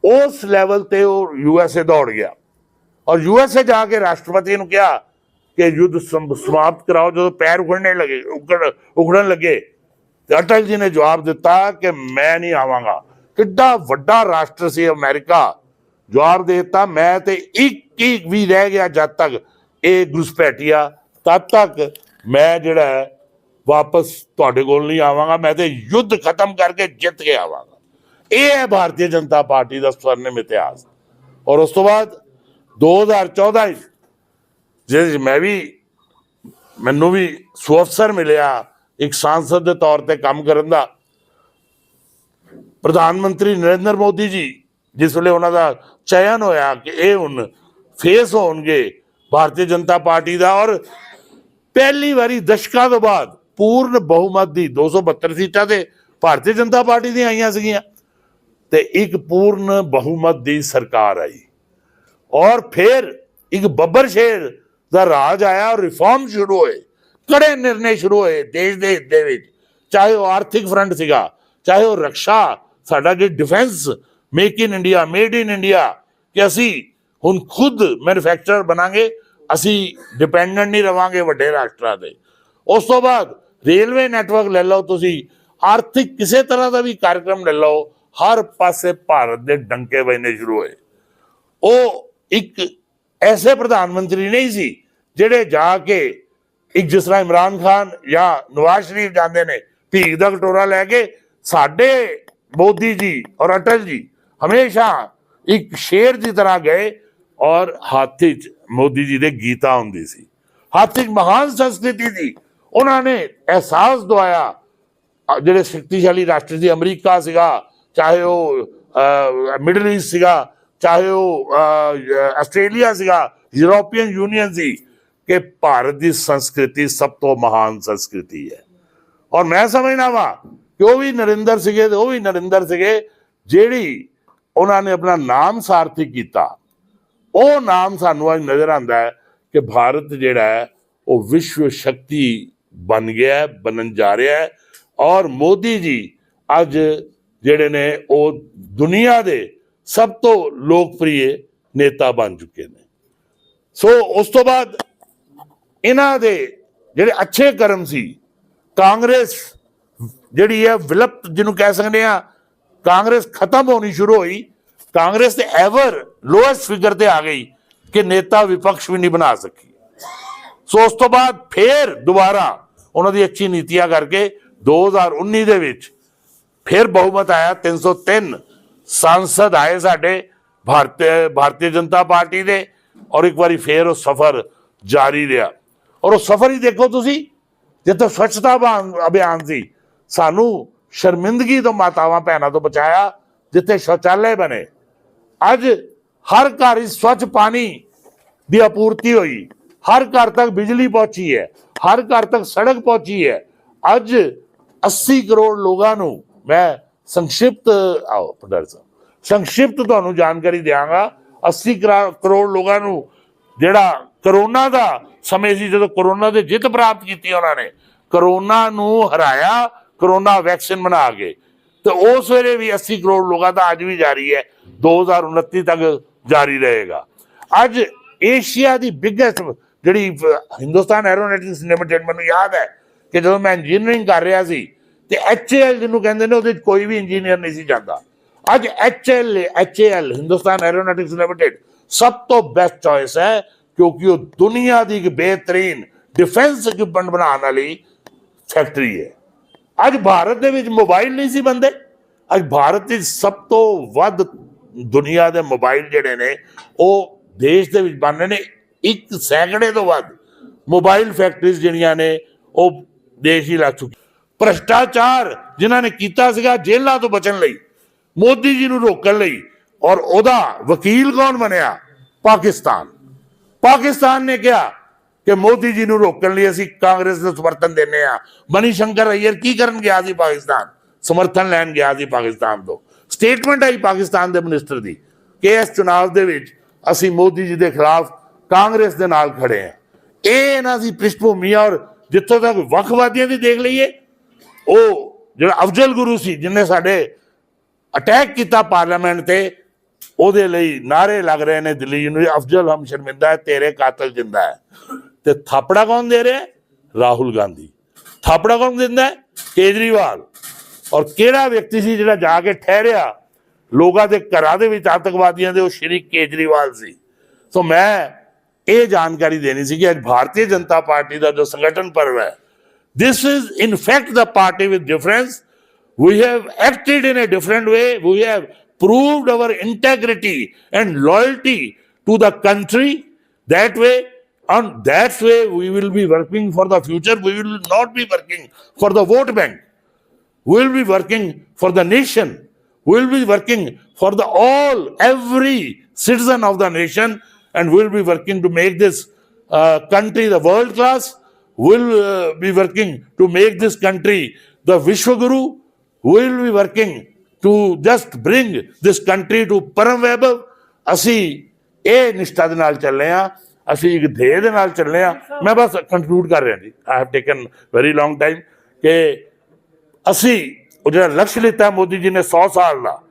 ਉਸ ਲੈਵਲ ਤੇ ਉਹ ਯੂਐਸਏ ਦੌੜ ਗਿਆ ਔਰ ਯੂਐਸਏ ਜਾ ਕੇ ਰਾਸ਼ਟਰਪਤੀ ਨੂੰ ਕਿਹਾ ਕਿ ਯੁੱਧ ਸਮ- ਸਮਾਪਤ ਕਰਾਓ ਜਦੋਂ ਪੈਰ ਉਖੜਨੇ ਲੱਗੇ ਉਖੜ ਉਖੜਨ ਲੱਗੇ ਤੇ ਅਟਲ ਜੀ ਨੇ ਜਵਾਬ ਦਿੱਤਾ ਕਿ ਮੈਂ ਨਹੀਂ ਆਵਾਂਗਾ ਕਿੱਡਾ ਵੱਡਾ ਰਾਸ਼ਟਰ ਸੀ ਅਮਰੀਕਾ। ਜਵਾਬ ਦੇ ਦਿੱਤਾ ਮੈਂ ਤੇ ਇੱਕ ਇੱਕ ਵੀ ਰਹਿ ਗਿਆ ਜਦ ਤੱਕ ਇਹ ਘੁਸਪੈਠੀਆ ਤਦ ਤੱਕ ਮੈਂ ਜਿਹੜਾ ਹੈ, ਵਾਪਸ ਤੁਹਾਡੇ ਕੋਲ ਨਹੀਂ ਆਵਾਂਗਾ ਮੈਂ ਤੇ ਯੁੱਧ ਖਤਮ ਕਰਕੇ ਜਿੱਤ ਕੇ ਆਵਾਂਗਾ। ਇਹ ਹੈ ਭਾਰਤੀ ਜਨਤਾ ਪਾਰਟੀ ਦਾ ਸਵਰਨਿਮ ਇਤਿਹਾਸ ਔਰ ਉਸ ਤੋਂ ਬਾਅਦ 2014 ਵਿੱਚ ਜਿਹਦੇ 'ਚ ਮੈਂ ਵੀ ਮੈਨੂੰ ਵੀ ਸੁਅਵਸਰ ਮਿਲਿਆ ਇੱਕ ਸਾਂਸਦ ਦੇ ਤੌਰ ਤੇ ਕੰਮ ਕਰਨ ਦਾ। ਪ੍ਰਧਾਨ ਮੰਤਰੀ ਨਰਿੰਦਰ ਮੋਦੀ ਜੀ ਜਿਸ ਵੇਲੇ ਉਹਨਾਂ ਦਾ ਚਯਨ ਹੋਇਆ ਕਿ ਇਹ ਹੁਣ ਫੇਸ ਹੋਣਗੇ ਭਾਰਤੀ ਜਨਤਾ ਪਾਰਟੀ ਦਾ ਔਰ ਪਹਿਲੀ ਵਾਰੀ ਦਸ਼ਕਾਂ ਤੋਂ ਬਾਅਦ ਪੂਰਨ ਬਹੁਮਤ ਦੀ 272 ਸੀਟਾਂ ਤੇ ਭਾਰਤੀ ਜਨਤਾ ਪਾਰਟੀ ਦੀਆਂ ਆਈਆਂ ਸੀਗੀਆਂ ਤੇ ਇੱਕ ਪੂਰਨ ਬਹੁਮਤ ਦੀ ਸਰਕਾਰ ਆਈ ਔਰ ਫਿਰ ਇੱਕ ਬੱਬਰ ਸ਼ੇਰ ਦਾ ਰਾਜ ਆਇਆ ਔਰ ਰਿਫਾਰਮ ਸ਼ੁਰੂ ਹੋਏ ਕੜੇ ਨਿਰਣੇ ਸ਼ੁਰੂ ਹੋਏ ਦੇਸ਼ ਦੇ ਹਿੱਤ ਦੇ ਵਿੱਚ ਚਾਹੇ ਉਹ ਆਰਥਿਕ ਫਰੰਟ ਸੀਗਾ ਚਾਹੇ ਉਹ ਰੱਖਿਆ ਸਾਡਾ ਜੇ defence make in India made in India ਕਿ ਅਸੀਂ ਹੁਣ ਖੁਦ ਮੈਨੂਫੈਕਚਰਰ ਬਣਾਂਗੇ, ਅਸੀਂ ਡਿਪੈਂਡੈਂਟ ਨਹੀਂ ਰਵਾਂਗੇ ਵੱਡੇ ਰਾਸ਼ਟਰਾਂ ਤੇ। ਉਸ ਤੋਂ ਬਾਅਦ ਰੇਲਵੇ ਨੈਟਵਰਕ ਲੈ ਲਓ ਤੁਸੀਂ, ਆਰਥਿਕ ਕਿਸੇ ਤਰ੍ਹਾਂ ਦਾ ਵੀ ਕਾਰਜਕ੍ਰਮ ਲੈ ਲਓ, ਹਰ ਪਾਸੇ ਭਾਰਤ ਦੇ ਡੰਕੇ ਵੱਜਣੇ ਸ਼ੁਰੂ ਹੋਏ। ਉਹ ਇੱਕ ਐਸੇ ਪ੍ਰਧਾਨ ਮੰਤਰੀ ਨਹੀਂ ਸੀ, ਜਿਹੜੇ ਜਾ ਕੇ ਇੱਕ ਜਿਸ ਤਰ੍ਹਾਂ ਇਮਰਾਨ ਖਾਨ ਜਾਂ ਨਵਾਜ਼ ਸ਼ਰੀਫ ਜਾਂਦੇ ਨੇ ਭੀਖ ਦਾ ਕਟੋਰਾ ਲੈ ਕੇ ਸਾਡੇ ਮੋਦੀ ਜੀ ਔਰ ਅਟਲ ਜੀ ਹਮੇਸ਼ਾ ਇੱਕ ਸ਼ੇਰ ਦੀ ਤਰ੍ਹਾਂ ਗਏ ਔਰ ਹਾਥੀ ਚ ਮੋਦੀ ਜੀ ਦੇ ਗੀਤਾ ਹੁੰਦੀ ਸੀ ਹਾਥੀ ਚ ਮਹਾਨ ਸੰਸਕ੍ਰਿਤੀ ਦੀ ਉਹਨਾਂ ਨੇ ਅਹਿਸਾਸ ਦਵਾਇਆ ਅ, ਜਿਹੜੇ ਸ਼ਕਤੀਸ਼ਾਲੀ ਰਾਸ਼ਟਰ ਸੀ ਅਮਰੀਕਾ ਸੀਗਾ ਚਾਹੇ ਉਹ ਮਿਡਲ ਈਸਟ ਸੀਗਾ ਚਾਹੇ ਉਹ ਅ, ਆਸਟ੍ਰੇਲੀਆ ਸੀਗਾ ਯੂਰੋਪੀਅਨ ਯੂਨੀਅਨ ਸੀ ਕਿ ਭਾਰਤ ਦੀ ਸੰਸਕ੍ਰਿਤੀ ਸਭ ਤੋਂ ਮਹਾਨ ਸੰਸਕ੍ਰਿਤੀ ਹੈ ਔਰ ਮੈਂ ਸਮਝਦਾ ਵਾਂ ਕਿ ਉਹ ਵੀ ਨਰਿੰਦਰ ਸੀਗੇ ਤੇ ਉਹ ਵੀ ਨਰਿੰਦਰ ਸੀਗੇ, ਜਿਹੜੀ ਉਹਨਾਂ ਨੇ ਆਪਣਾ ਨਾਮ ਸਾਰਥਿਕ ਕੀਤਾ। ਉਹ ਨਾਮ ਸਾਨੂੰ ਅੱਜ ਨਜ਼ਰ ਆਉਂਦਾ ਹੈ ਕਿ ਭਾਰਤ ਜਿਹੜਾ ਹੈ, ਉਹ ਵਿਸ਼ਵ ਸ਼ਕਤੀ ਬਣ ਗਿਆ ਹੈ, ਬਣਨ ਜਾ ਰਿਹਾ ਹੈ। ਔਰ ਮੋਦੀ ਜੀ ਅੱਜ ਜਿਹੜੇ ਨੇ, ਉਹ ਦੁਨੀਆ ਦੇ ਸਭ ਤੋਂ ਲੋਕਪ੍ਰਿਯ ਨੇਤਾ ਬਣ ਚੁੱਕੇ ਨੇ। ਸੋ ਉਸ ਤੋਂ ਬਾਅਦ ਇਹਨਾਂ ਦੇ ਜਿਹੜੇ ਅੱਛੇ ਕਰਮ ਸੀ, ਕਾਂਗਰਸ ਜਿਹੜੀ ਹੈ ਵਿਲਪਤ ਜਿਹਨੂੰ ਕਹਿ ਸਕਦੇ ਆ ਕਾਂਗਰਸ ਖਤਮ ਹੋਣੀ ਸ਼ੁਰੂ ਹੋਈ, ਕਾਂਗਰਸ ਤੇ ਐਵਰ ਲੋਐਸਟ ਫਿਗਰ ਤੇ ਆ ਗਈ ਕਿ ਨੇਤਾ ਵਿਪਕਸ਼ ਵੀ ਨਹੀਂ ਬਣਾ ਸਕੀ। ਸੋ ਉਸ ਤੋਂ ਬਾਅਦ ਫੇਰ ਦੁਬਾਰਾ ਉਹਨਾਂ ਦੀ ਅੱਛੀ ਨੀਤੀਆਂ ਕਰਕੇ 2019 ਦੇ ਵਿੱਚ ਫਿਰ ਬਹੁਮਤ ਆਇਆ। 303 ਸੰਸਦ ਆਏ ਸਾਡੇ ਭਾਰਤੀ ਭਾਰਤੀ ਜਨਤਾ ਪਾਰਟੀ ਦੇ ਔਰ ਇੱਕ ਵਾਰੀ ਫੇਰ ਉਹ ਸਫ਼ਰ ਜਾਰੀ ਰਿਹਾ। ਔਰ ਉਹ ਸਫ਼ਰ ਹੀ ਦੇਖੋ ਤੁਸੀਂ, ਜਿੱਥੇ ਸਵੱਛਤਾ ਅਭਿਆਨ ਅਭਿਆਨ ਸੀ ਸਾਨੂੰ ਸ਼ਰਮਿੰਦਗੀ ਤੋਂ ਮਾਤਾਵਾਂ ਭੈਣਾਂ ਤੋਂ ਬਚਾਇਆ, ਜਿੱਥੇ ਸ਼ੌਚਾਲੇ ਬਣੇ। ਅੱਜ ਹਰ ਘਰ ਵਿੱਚ ਸਵੱਛ ਪਾਣੀ ਦੀ ਆਪੂਰਤੀ ਹੋਈ। ਹਰ ਘਰ ਤੱਕ ਬਿਜਲੀ ਪਹੁੰਚੀ ਹੈ। ਹਰ ਘਰ ਤੱਕ ਸੜਕ ਪਹੁੰਚੀ ਹੈ। ਅੱਜ 80 ਕਰੋੜ ਲੋਕਾਂ ਨੂੰ ਮੈਂ ਸੰਖਿਪਤ ਆਓ ਪ੍ਰਧਾਨ ਸਾਹਿਬ ਸੰਖਿਪਤ ਤੁਹਾਨੂੰ ਜਾਣਕਾਰੀ ਦਿਆਂਗਾ। 80 ਕਰਾ- ਕਰੋੜ ਲੋਕਾਂ ਨੂੰ ਜਿਹੜਾ ਕਰੋਨਾ ਦਾ ਸਮੇਂ ਸੀ, ਜਦੋਂ ਕਰੋਨਾ ਦੇ ਜਿੱਤ ਪ੍ਰਾਪਤ ਕੀਤੀ ਉਹਨਾਂ ਨੇ, ਕਰੋਨਾ ਨੂੰ ਹਰਾਇਆ ਕਰੋਨਾ ਵੈਕਸੀਨ ਬਣਾ ਕੇ। ਤੇ ਉਸ ਵੇਲੇ ਵੀ 80 ਕਰੋੜ ਲੋਕਾਂ ਦਾ ਅੱਜ ਵੀ ਜਾਰੀ ਹੈ 2029 ਤੱਕ ਜਾਰੀ ਰਹੇਗਾ। ਅੱਜ ਏਸ਼ੀਆ ਦੀ ਬਿਗੇਸਟ ਜਿਹੜੀ ਹਿੰਦੁਸਤਾਨ ਐਰੋਨੌਟਿਕਸ ਲਿਮਿਟਡ ਮੈਨੂੰ ਯਾਦ ਹੈ ਕਿ ਜਦੋਂ ਮੈਂ ਇੰਜੀਨੀਅਰਿੰਗ ਕਰ ਰਿਹਾ ਸੀ, ਤੇ ਐਚਏਐਲ ਜਿਹਨੂੰ ਕਹਿੰਦੇ ਨੇ, ਉਹਦੇ 'ਚ ਕੋਈ ਵੀ ਇੰਜੀਨੀਅਰ ਨਹੀਂ ਸੀ ਜਾਂਦਾ। ਅੱਜ HL HAL Hindustan Aeronautics Limited ਸਭ ਤੋਂ ਬੈਸਟ ਚੋਇਸ ਹੈ, ਕਿਉਂਕਿ ਉਹ ਦੁਨੀਆ ਦੀ ਇੱਕ ਬਿਹਤਰੀਨ ਡਿਫੈਂਸ ਇਕਵਿਪਮੈਂਟ ਬਣਾਉਣ ਵਾਲੀ ਫੈਕਟਰੀ ਹੈ। ਅੱਜ ਭਾਰਤ ਦੇ ਵਿੱਚ ਮੋਬਾਈਲ ਨਹੀਂ ਸੀ ਬੰਦੇ। ਅੱਜ ਭਾਰਤ ਵਿੱਚ ਸਭ ਤੋਂ ਵੱਧ ਦੁਨੀਆ ਦੇ ਮੋਬਾਈਲ ਜਿਹੜੇ ਨੇ, ਉਹ ਦੇਸ਼ ਦੇ ਵਿੱਚ ਬਣ ਰਹੇ ਨੇ। ਇੱਕ ਸੈਂਕੜੇ ਤੋਂ ਵੱਧ ਮੋਬਾਈਲ ਫੈਕਟਰੀਜ਼ ਜਿਹੜੀਆਂ ਨੇ, ਉਹ ਦੇਸ਼ ਹੀ ਲੱਗ ਚੁੱਕੀ। ਭ੍ਰਸ਼ਟਾਚਾਰ ਜਿਨ੍ਹਾਂ ਨੇ ਕੀਤਾ ਸੀਗਾ ਜੇਲ੍ਹਾਂ ਤੋਂ ਬਚਣ ਲਈ, ਮੋਦੀ ਜੀ ਨੂੰ ਰੋਕਣ ਲਈ ਔਰ ਉਹਦਾ ਵਕੀਲ ਕੌਣ ਬਣਿਆ? ਪਾਕਿਸਤਾਨ। ਪਾਕਿਸਤਾਨ ਨੇ ਕਿਹਾ ਕਿ ਮੋਦੀ ਜੀ ਨੂੰ ਰੋਕਣ ਲਈ ਅਸੀਂ ਕਾਂਗਰਸ ਨੂੰ ਸਮਰਥਨ ਦਿੰਨੇ ਆ ਮਨੀ ਸ਼ੰਕਰ ਅਈਅਰ ਕੀ ਕਰਨ ਗਿਆ ਸੀ ਪਾਕਿਸਤਾਨ? ਸਮਰਥਨ ਲੈਣ ਗਿਆ ਸੀ ਪਾਕਿਸਤਾਨ ਤੋਂ। ਸਟੇਟਮੈਂਟ ਆਈ ਪਾਕਿਸਤਾਨ ਦੇ ਮਿਨਿਸਟਰ ਦੀ ਕਿ ਇਸ ਚੁਣਾਵ ਦੇ ਵਿੱਚ ਅਸੀਂ ਮੋਦੀ ਜੀ ਦੇ ਖਿਲਾਫ ਕਾਂਗਰਸ ਦੇ ਨਾਲ ਖੜੇ ਆ ਇਹ ਇਹਨਾਂ ਦੀ ਪ੍ਰਿਸ਼ਠਭੂਮੀ ਆ ਔਰ ਜਿੱਥੋਂ ਤੱਕ ਵੱਖਵਾਦੀਆਂ ਦੀ ਦੇਖ ਲਈਏ, ਉਹ ਜਿਹੜਾ ਅਫਜ਼ਲ ਗੁਰੂ ਸੀ ਜਿਨੇ ਸਾਡੇ ਅਟੈਕ ਕੀਤਾ ਪਾਰਲੀਮੈਂਟ ਤੇ, ਉਹਦੇ ਲਈ ਨਾਰੇ ਲੱਗ ਰਹੇ ਨੇ ਦਿੱਲੀ ਨੂੰ ਅਫਜ਼ਲ ਹਮ ਸ਼ਰਮਿੰਦਾ ਤੇਰੇ ਕਾਤਲ ਜਿੰਦਾ ਹੈ। ਤੇ ਥਾਪੜਾ ਕੌਣ ਦੇ ਰਿਹਾ ਹੈ? ਰਾਹੁਲ ਗਾਂਧੀ ਥਾਪੜਾ ਕੌਣ ਦਿੰਦਾ ਹੈ? ਕੇਜਰੀਵਾਲ ਔਰ ਕਿਹੜਾ ਵਿਅਕਤੀ ਸੀ ਜਿਹੜਾ ਜਾ ਕੇ ਠਹਿਰਿਆ ਲੋਕਾਂ ਦੇ ਘਰਾਂ ਦੇ ਵਿੱਚ ਆਤੰਕਵਾਦੀਆਂ ਦੇ ਉਹ ਸ਼੍ਰੀ ਕੇਜਰੀਵਾਲ ਸੀ ਸੋ ਮੈਂ ਇਹ ਜਾਣਕਾਰੀ ਦੇਣੀ ਸੀ ਕਿ ਅੱਜ ਭਾਰਤੀ ਜਨਤਾ ਪਾਰਟੀ ਦਾ ਜੋ ਸੰਗਠਨ ਪਰਵ ਹੈ this is in fact the party with difference we have acted in a different way we have proved our integrity and loyalty to the country that way on that way we will be working for the future we will not be working for the vote bank we will be working for the nation we will be working for the all every citizen of the nation and we will be working to make this uh, country the world class will uh, be working to make this country the Vishwaguru. We will be working to just bring this country to Param Vaibhav. ਅਸੀਂ ਇਹ ਨਿਸ਼ਠਾ ਦੇ ਨਾਲ ਚੱਲੇ ਆ ਅਸੀਂ ਇੱਕ ਧੇ ਦੇ ਨਾਲ ਚੱਲੇ ਆ ਮੈਂ ਬਸ ਕੰਕਲੂਡ ਕਰ ਰਿਹਾ ਜੀ। I have taken very long time ਕਿ ਅਸੀਂ ਉਹ ਜਿਹੜਾ ਲਕਸ਼ ਲਿੱਤਾ ਮੋਦੀ ਜੀ ਨੇ 100 ਸਾਲ ਦਾ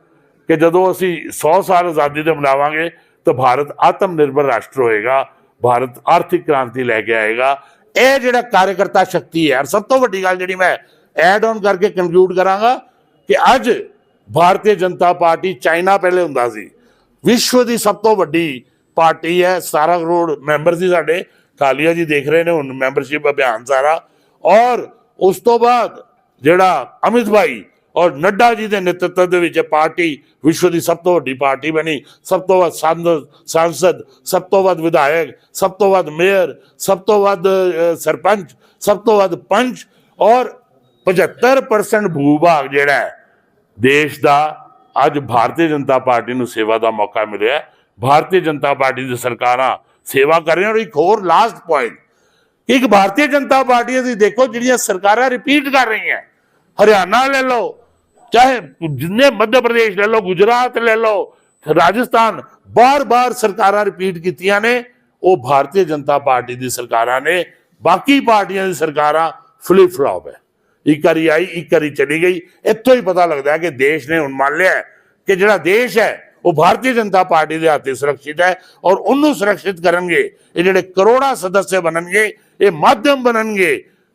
ਕਿ ਜਦੋਂ ਅਸੀਂ 100 ਸਾਲ ਆਜ਼ਾਦੀ ਦੇ ਮਨਾਵਾਂਗੇ ਤਾਂ ਭਾਰਤ ਆਤਮ ਨਿਰਭਰ ਰਾਸ਼ਟਰ ਹੋਏਗਾ ਭਾਰਤ ਆਰਥਿਕ ਕ੍ਰਾਂਤੀ ਲੈ ਕੇ ਆਏਗਾ। ਇਹ ਜਿਹੜਾ ਕਾਰਜਕਰਤਾ ਸ਼ਕਤੀ ਹੈ ਔਰ ਸਭ ਤੋਂ ਵੱਡੀ ਗੱਲ ਜਿਹੜੀ ਮੈਂ ਐਡ ਆਨ ਕਰਕੇ ਕੰਕਲੂਡ ਕਰਾਂਗਾ ਕਿ ਅੱਜ ਭਾਰਤੀ ਜਨਤਾ ਪਾਰਟੀ ਚਾਈਨਾ ਪਹਿਲੇ ਹੁੰਦਾ ਸੀ। ਵਿਸ਼ਵ ਦੀ ਸਭ ਤੋਂ ਵੱਡੀ ਪਾਰਟੀ ਹੈ 17 ਕਰੋੜ ਮੈਂਬਰ ਸੀ ਸਾਡੇ। ਕਾਲੀਆ ਜੀ ਦੇਖ ਰਹੇ ਨੇ ਹੁਣ ਮੈਂਬਰਸ਼ਿਪ ਅਭਿਆਨ ਸਾਰਾ। ਔਰ ਉਸ ਤੋਂ ਬਾਅਦ ਜਿਹੜਾ ਅਮਿਤ ਭਾਈ ਔਰ ਨੱਡਾ ਜੀ ਦੇ ਨੇਤਰਤਵ ਦੇ ਵਿੱਚ ਪਾਰਟੀ ਵਿਸ਼ਵ ਦੀ ਸਭ ਤੋਂ ਵੱਡੀ ਪਾਰਟੀ ਬਣੀ। ਸਭ ਤੋਂ ਵੱਧ ਸਾਂਸਦ, ਸਭ ਤੋਂ ਵੱਧ ਵਿਧਾਇਕ, ਸਭ ਤੋਂ ਵੱਧ ਮੇਅਰ, ਸਭ ਤੋਂ ਵੱਧ ਸਰਪੰਚ, ਸਭ ਤੋਂ ਵੱਧ ਪੰਚ ਔਰ 75% ਭੂਭਾਗ ਜਿਹੜਾ ਹੈ, ਦੇਸ਼ ਦਾ ਅੱਜ ਭਾਰਤੀ ਜਨਤਾ ਪਾਰਟੀ ਨੂੰ ਸੇਵਾ ਦਾ ਮੌਕਾ ਮਿਲਿਆ ਭਾਰਤੀ ਜਨਤਾ ਪਾਰਟੀ ਦੀ ਸਰਕਾਰਾਂ ਸੇਵਾ ਕਰ ਰਹੀਆਂ। ਔਰ ਇੱਕ ਹੋਰ ਲਾਸਟ ਪੁਆਇੰਟ ਇੱਕ ਭਾਰਤੀ ਜਨਤਾ ਪਾਰਟੀ ਅਸੀਂ ਦੇਖੋ ਜਿਹੜੀਆਂ ਸਰਕਾਰਾਂ ਰਿਪੀਟ ਕਰ ਰਹੀਆਂ। ਹਰਿਆਣਾ ਲੈ ਲਓ, ਚਾਹੇ ਜਿੰਨੇ ਮੱਧ ਪ੍ਰਦੇਸ਼ ਲੈ ਲਓ, ਗੁਜਰਾਤ ਲੈ ਲਓ, ਰਾਜਸਥਾਨ, ਬਾਰ-ਬਾਰ ਸਰਕਾਰਾਂ ਰਿਪੀਟ ਕੀਤੀਆਂ ਨੇ। ਉਹ ਭਾਰਤੀ ਜਨਤਾ ਪਾਰਟੀ ਦੀ ਸਰਕਾਰਾਂ ਨੇ। ਬਾਕੀ ਪਾਰਟੀਆਂ ਦੀ ਸਰਕਾਰਾਂ ਫਲਿਪ ਫਲॉप ਹੈ। ਇੱਕ ਵਾਰੀ ਆਈ, ਇੱਕ ਵਾਰੀ ਚਲੀ ਗਈ। ਇੱਥੋਂ ਹੀ ਪਤਾ ਲੱਗਦਾ ਹੈ ਕਿ ਦੇਸ਼ ਨੇ ਹੁਣ ਮੰਨ ਲਿਆ ਕਿ ਜਿਹੜਾ ਦੇਸ਼ ਹੈ ਉਹ ਭਾਰਤੀ ਜਨਤਾ ਪਾਰਟੀ ਦੇ ਹੱਥੇ ਸੁਰੱਖਿਅਤ ਹੈ ਔਰ ਉਹਨੂੰ ਸੁਰੱਖਿਅਤ ਕਰਨਗੇ ਇਹ ਜਿਹੜੇ ਕਰੋੜਾ ਸਦੱਸਿਆ ਬਣਨਗੇ ਇਹ ਮਾਧਿਅਮ ਬਣਨਗੇ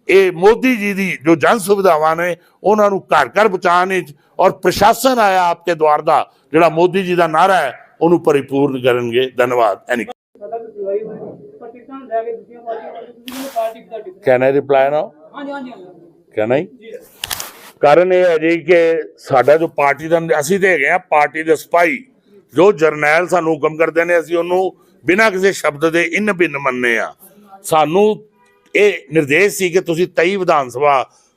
ਇਹ ਮੋਦੀ ਜੀ ਦੀ ਜੋ ਜਨ ਸੁਵਿਧਾਵਾਂ ਨੇ ਉਹਨਾਂ ਨੂੰ ਘਰ ਘਰ ਪਹੁੰਚਾਉਣ ਵਿੱਚ ਔਰ ਪ੍ਰਸ਼ਾਸਨ ਆਇਆ ਆਪਕੇ ਦੁਆਰ ਦਾ ਜਿਹੜਾ ਮੋਦੀ ਜੀ ਦਾ ਨਾਰਾ ਹੈ ਉਹਨੂੰ ਪਰਿਪੂਰਨ ਕਰਨਗੇ। ਧੰਨਵਾਦ। ਐਨੀ ਕੈਨ ਆਈ ਰਿਪਲਾਈ ਨਾਓ ਹਾਂਜੀ ਹਾਂਜੀ ਹਾਂਜੀ। ਕੈਨ ਆਈ ਕਾਰਨ ਇਹ ਹੈ ਜੀ ਕਿ ਸਾਡਾ ਜੋ ਪਾਰਟੀ ਦਾ ਅਸੀਂ ਤੇ ਹੈਗੇ ਆ ਪਾਰਟੀ ਦੇ ਸਿਪਾਹੀ। ਜੋ ਜਰਨੈਲ ਸਾਨੂੰ ਹੁਕਮ ਕਰਦੇ ਨੇ ਅਸੀਂ ਉਹਨੂੰ ਬਿਨਾਂ ਕਿਸੇ ਸ਼ਬਦ ਦੇ ਇਨ ਬਿਨ ਮੰਨੇ ਆ। ਸਾਨੂੰ ਇਹ ਨਿਰਦੇਸ਼ ਸੀ ਕਿ ਤੁਸੀਂ 23 ਵਿਧਾਨ ਸਭਾ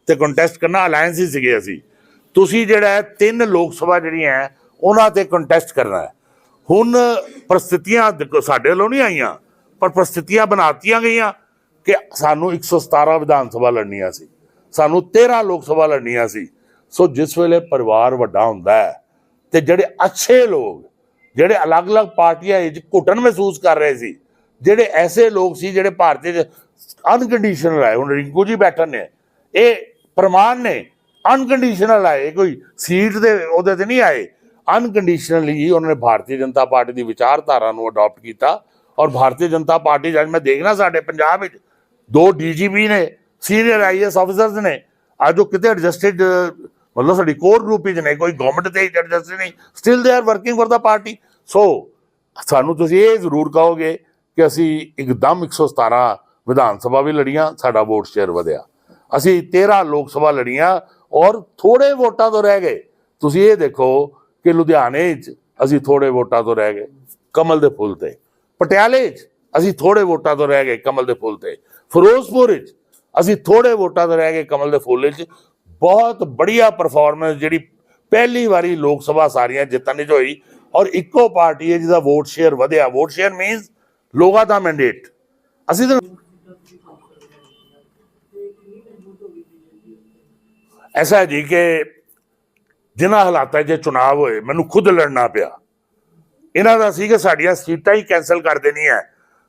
ਤੇ ਕੰਟੈਸਟ ਕਰਨਾ ਅਲਾਈਅੰਸ ਹੀ ਸੀਗੇ ਅਸੀਂ। ਤੁਸੀਂ ਜਿਹੜਾ ਹੈ ਤਿੰਨ ਲੋਕ ਸਭਾ ਜਿਹੜੀਆਂ ਹੈ, ਉਹਨਾਂ ਤੇ ਕੰਟੈਸਟ ਕਰਨਾ ਹੈ। ਹੁਣ ਪ੍ਰਸਥਿਤੀਆਂ ਸਾਡੇ ਵੱਲੋਂ ਨਹੀਂ ਆਈਆਂ ਪਰ ਪ੍ਰਸਥਿਤੀਆਂ ਬਣਾਤੀਆਂ ਗਈਆਂ ਕਿ ਸਾਨੂੰ 117 ਵਿਧਾਨ ਸਭਾ ਲੜਨੀਆਂ ਸੀ। ਸਾਨੂੰ 13 ਲੋਕ ਸਭਾ ਲੜਨੀਆਂ ਸੀ। ਸੋ ਜਿਸ ਵੇਲੇ ਪਰਿਵਾਰ ਵੱਡਾ ਹੁੰਦਾ ਹੈ ਤੇ ਜਿਹੜੇ ਅੱਛੇ ਲੋਕ ਜਿਹੜੇ ਅਲੱਗ-ਅਲੱਗ ਪਾਰਟੀਆਂ ਵਿੱਚ ਘੁੱਟਣ ਮਹਿਸੂਸ ਕਰ ਰਹੇ ਸੀ, ਜਿਹੜੇ ਐਸੇ ਲੋਕ ਸੀ ਜਿਹੜੇ ਭਾਰਤੀ ਅਨਕੰਡੀਸ਼ਨਲ ਆਏ, ਹੁਣ ਰਿੰਕੂ ਜੀ ਬੈਠਣ ਨੇ, ਇਹ ਪ੍ਰਮਾਣ ਨੇ ਅਨਕੰਡੀਸ਼ਨਲ ਆਏ ਕੋਈ ਸੀਟ ਦੇ ਉਹਦੇ ਤੇ ਨਹੀਂ ਆਏ ਅਨਕੰਡੀਸ਼ਨਲੀ ਉਹਨਾਂ ਨੇ ਭਾਰਤੀ ਜਨਤਾ ਪਾਰਟੀ ਦੀ ਵਿਚਾਰਧਾਰਾ ਨੂੰ ਅਡਾਪਟ ਕੀਤਾ ਔਰ ਭਾਰਤੀ ਜਨਤਾ ਪਾਰਟੀ ਜਦ ਮੈਂ ਦੇਖਣਾ ਸਾਡੇ ਪੰਜਾਬ ਵਿੱਚ, ਦੋ ਡੀਜੀਪੀ ਨੇ ਸੀਨੀਅਰ ਆਈਐਸ ਆਫੀਸਰਸ ਨੇ, ਅੱਜ ਉਹ ਕਿਤੇ ਐਡਜਸਟਡ ਮਤਲਬ ਸਾਡੀ ਕੋਰ ਗਰੁੱਪ ਹੀ ਨੇ, ਕੋਈ ਗਵਰਨਮੈਂਟ ਤੇ ਐਡਜਸਟਡ ਨਹੀਂ still they are working for the party so ਸਾਨੂੰ ਤੁਸੀਂ ਇਹ ਜ਼ਰੂਰ ਕਹੋਗੇ ਕਿ ਅਸੀਂ ਇੱਕਦਮ 117 ਵਿਧਾਨ ਸਭਾ ਵੀ ਲੜੀਆਂ, ਸਾਡਾ ਵੋਟ ਸ਼ੇਅਰ ਵਧਿਆ। ਅਸੀਂ 13 ਲੋਕ ਸਭਾ ਲੜੀਆਂ ਔਰ ਥੋੜੇ ਵੋਟਾਂ ਤੋਂ ਰਹਿ ਗਏ। ਤੁਸੀਂ ਇਹ ਦੇਖੋ ਕਿ ਲੁਧਿਆਣੇ 'ਚ ਅਸੀਂ ਥੋੜੇ ਵੋਟਾਂ ਤੋਂ ਰਹਿ ਗਏ, ਕਮਲ ਦੇ ਫੁੱਲ ਤੇ। ਪਟਿਆਲੇ 'ਚ ਅਸੀਂ ਥੋੜੇ ਵੋਟਾਂ ਤੋਂ ਰਹਿ ਗਏ ਕਮਲ ਦੇ ਫੁੱਲ ਤੇ। ਫਿਰੋਜ਼ਪੁਰ 'ਚ ਅਸੀਂ ਥੋੜੇ ਵੋਟਾਂ ਤੋਂ ਰਹਿ ਗਏ ਕਮਲ ਦੇ ਫੁੱਲ 'ਚ। ਬਹੁਤ ਬੜੀਆ ਪਰਫਾਰਮੈਂਸ ਜਿਹੜੀ ਪਹਿਲੀ ਵਾਰੀ ਲੋਕ ਸਭਾ ਸਾਰੀਆਂ ਜਿੱਤਣ 'ਚ ਹੋਈ ਔਰ ਇੱਕੋ ਪਾਰਟੀ ਹੈ ਜਿਹਦਾ ਵੋਟ ਸ਼ੇਅਰ ਵਧਿਆ। ਵੋਟ ਸ਼ੇਅਰ ਮੀਨਸ ਲੋਕਾਂ ਦਾ ਮੈਂਡੇਟ ਅਸੀਂ ਤਾਂ ਐਸਾ ਜੀ ਕਿ ਜਿਨ੍ਹਾਂ ਹਾਲਾਤਾਂ 'ਚ ਚੁਣਾਵ ਹੋਏ, ਮੈਨੂੰ ਖੁਦ ਲੜਨਾ ਪਿਆ। ਇਹਨਾਂ ਦਾ ਸੀ ਕਿ ਸਾਡੀਆਂ ਸੀਟਾਂ ਹੀ ਕੈਨਸਲ ਕਰ ਦੇਣੀਆਂ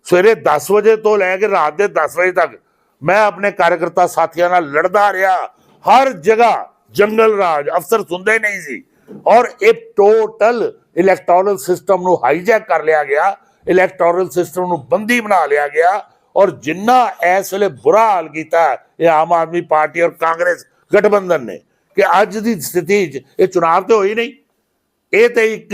ਸਵੇਰੇ 10 ਵਜੇ ਤੋਂ ਲੈ ਕੇ ਰਾਤ ਦੇ 10 ਵਜੇ ਤੱਕ ਮੈਂ ਆਪਣੇ ਕਾਰਜਕਰਤਾ ਸਾਥੀਆਂ ਨਾਲ ਲੜਦਾ ਰਿਹਾ। ਹਰ ਜਗ੍ਹਾ ਜੰਗਲ ਰਾਜ, ਅਫਸਰ ਸੁਣਦੇ ਨਹੀਂ ਸੀ। ਔਰ ਇਹ ਟੋਟਲ ਇਲੈਕਟੋਰਲ ਸਿਸਟਮ ਨੂੰ ਹਾਈਜੈਕ ਕਰ ਲਿਆ ਗਿਆ, ਇਲੈਕਟੋਰਲ ਸਿਸਟਮ ਨੂੰ ਬੰਦੀ ਬਣਾ ਲਿਆ ਗਿਆ ਔਰ ਜਿੰਨਾ ਇਸ ਵੇਲੇ ਬੁਰਾ ਹਾਲ ਕੀਤਾ ਇਹ ਆਮ ਆਦਮੀ ਪਾਰਟੀ ਔਰ ਕਾਂਗਰਸ ਗਠਬੰਧਨ ਨੇ ਕਿ ਅੱਜ ਦੀ ਸਥਿਤੀ 'ਚ ਇਹ ਚੁਣਾਵ ਤੇ ਹੋਈ ਨਹੀਂ। ਇਹ ਤੇ ਇੱਕ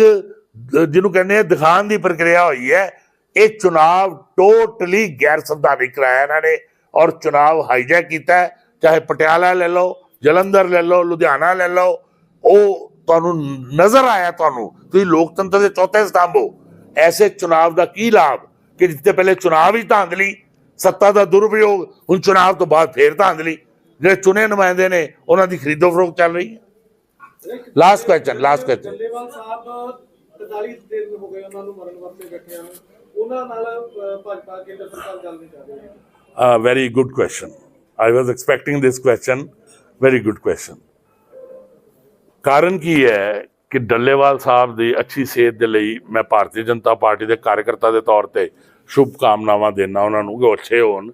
ਜਿਹਨੂੰ ਕਹਿੰਦੇ ਆ ਦਿਖਾਣ ਦੀ ਪ੍ਰਕਿਰਿਆ ਹੋਈ ਹੈ, ਇਹ ਚੁਣਾਵ ਟੋਟਲੀ ਗੈਰ ਸੰਵਿਧਾਨਿਕ ਕਰਾਇਆ ਇਹਨਾਂ ਨੇ ਔਰ ਚੁਣਾਵ ਹਾਈਜੈਕ ਕੀਤਾ ਚਾਹੇ ਪਟਿਆਲਾ ਲੈ ਲਓ, ਜਲੰਧਰ ਲੈ ਲਓ, ਲੁਧਿਆਣਾ ਲੈ ਲਓ, ਉਹ ਤੁਹਾਨੂੰ ਨਜ਼ਰ ਆਇਆ ਤੁਹਾਨੂੰ ਤੁਸੀਂ ਲੋਕਤੰਤਰ ਦੇ ਚੌਥੇ ਸਤੰਭ ਹੋ। ਐਸੇ ਚੁਣਾਵ ਦਾ ਕੀ ਲਾਭ? ਕਿ ਜਿੱਤੇ ਪਹਿਲੇ ਚੁਣਾਵ ਹੀ ਧਾਂਦਲੀ ਸੱਤਾ ਦਾ ਦੁਰਉਪਯੋਗ ਹੁਣ ਚੁਣਾਵ ਤੋਂ ਬਾਅਦ ਫੇਰ ਧਾਂਦਲੀ ਜਿਹੜੇ ਚੁਣੇ ਨੁਮਾਇੰਦੇ ਨੇ ਉਹਨਾਂ ਦੀ ਖਰੀਦੋ ਫਰੋਖਤ ਚੱਲ ਰਹੀ ਹੈ। Last question last question Dallewal Sahib 43 ਦਿਨ ਹੋ ਗਏ ਉਹਨਾਂ ਨੂੰ ਮਰਨ ਵਾਸਤੇ ਬੈਠਿਆਂ ਨੂੰ ਉਹਨਾਂ ਨਾਲ ਭਾਜਪਾ ਕੇਂਦਰ ਸਰਕਾਰ ਗੱਲ ਨਹੀਂ ਕਰ ਰਹੀ। good question. I was expecting this question. Very good question. ਕਾਰਨ ਕੀ ਹੈ ਕਿ ਡੱਲੇਵਾਲ ਸਾਹਿਬ ਦੀ ਅੱਛੀ ਸਿਹਤ ਦੇ ਲਈ ਮੈਂ ਭਾਰਤੀ ਜਨਤਾ ਪਾਰਟੀ ਦੇ ਕਾਰਜਕਰਤਾ ਦੇ ਤੌਰ ਤੇ ਸ਼ੁਭ ਕਾਮਨਾਵਾਂ ਦੇਣਾ ਉਹਨਾਂ ਨੂੰ ਕਿ ਉਹ ਅੱਛੇ ਹੋਣ।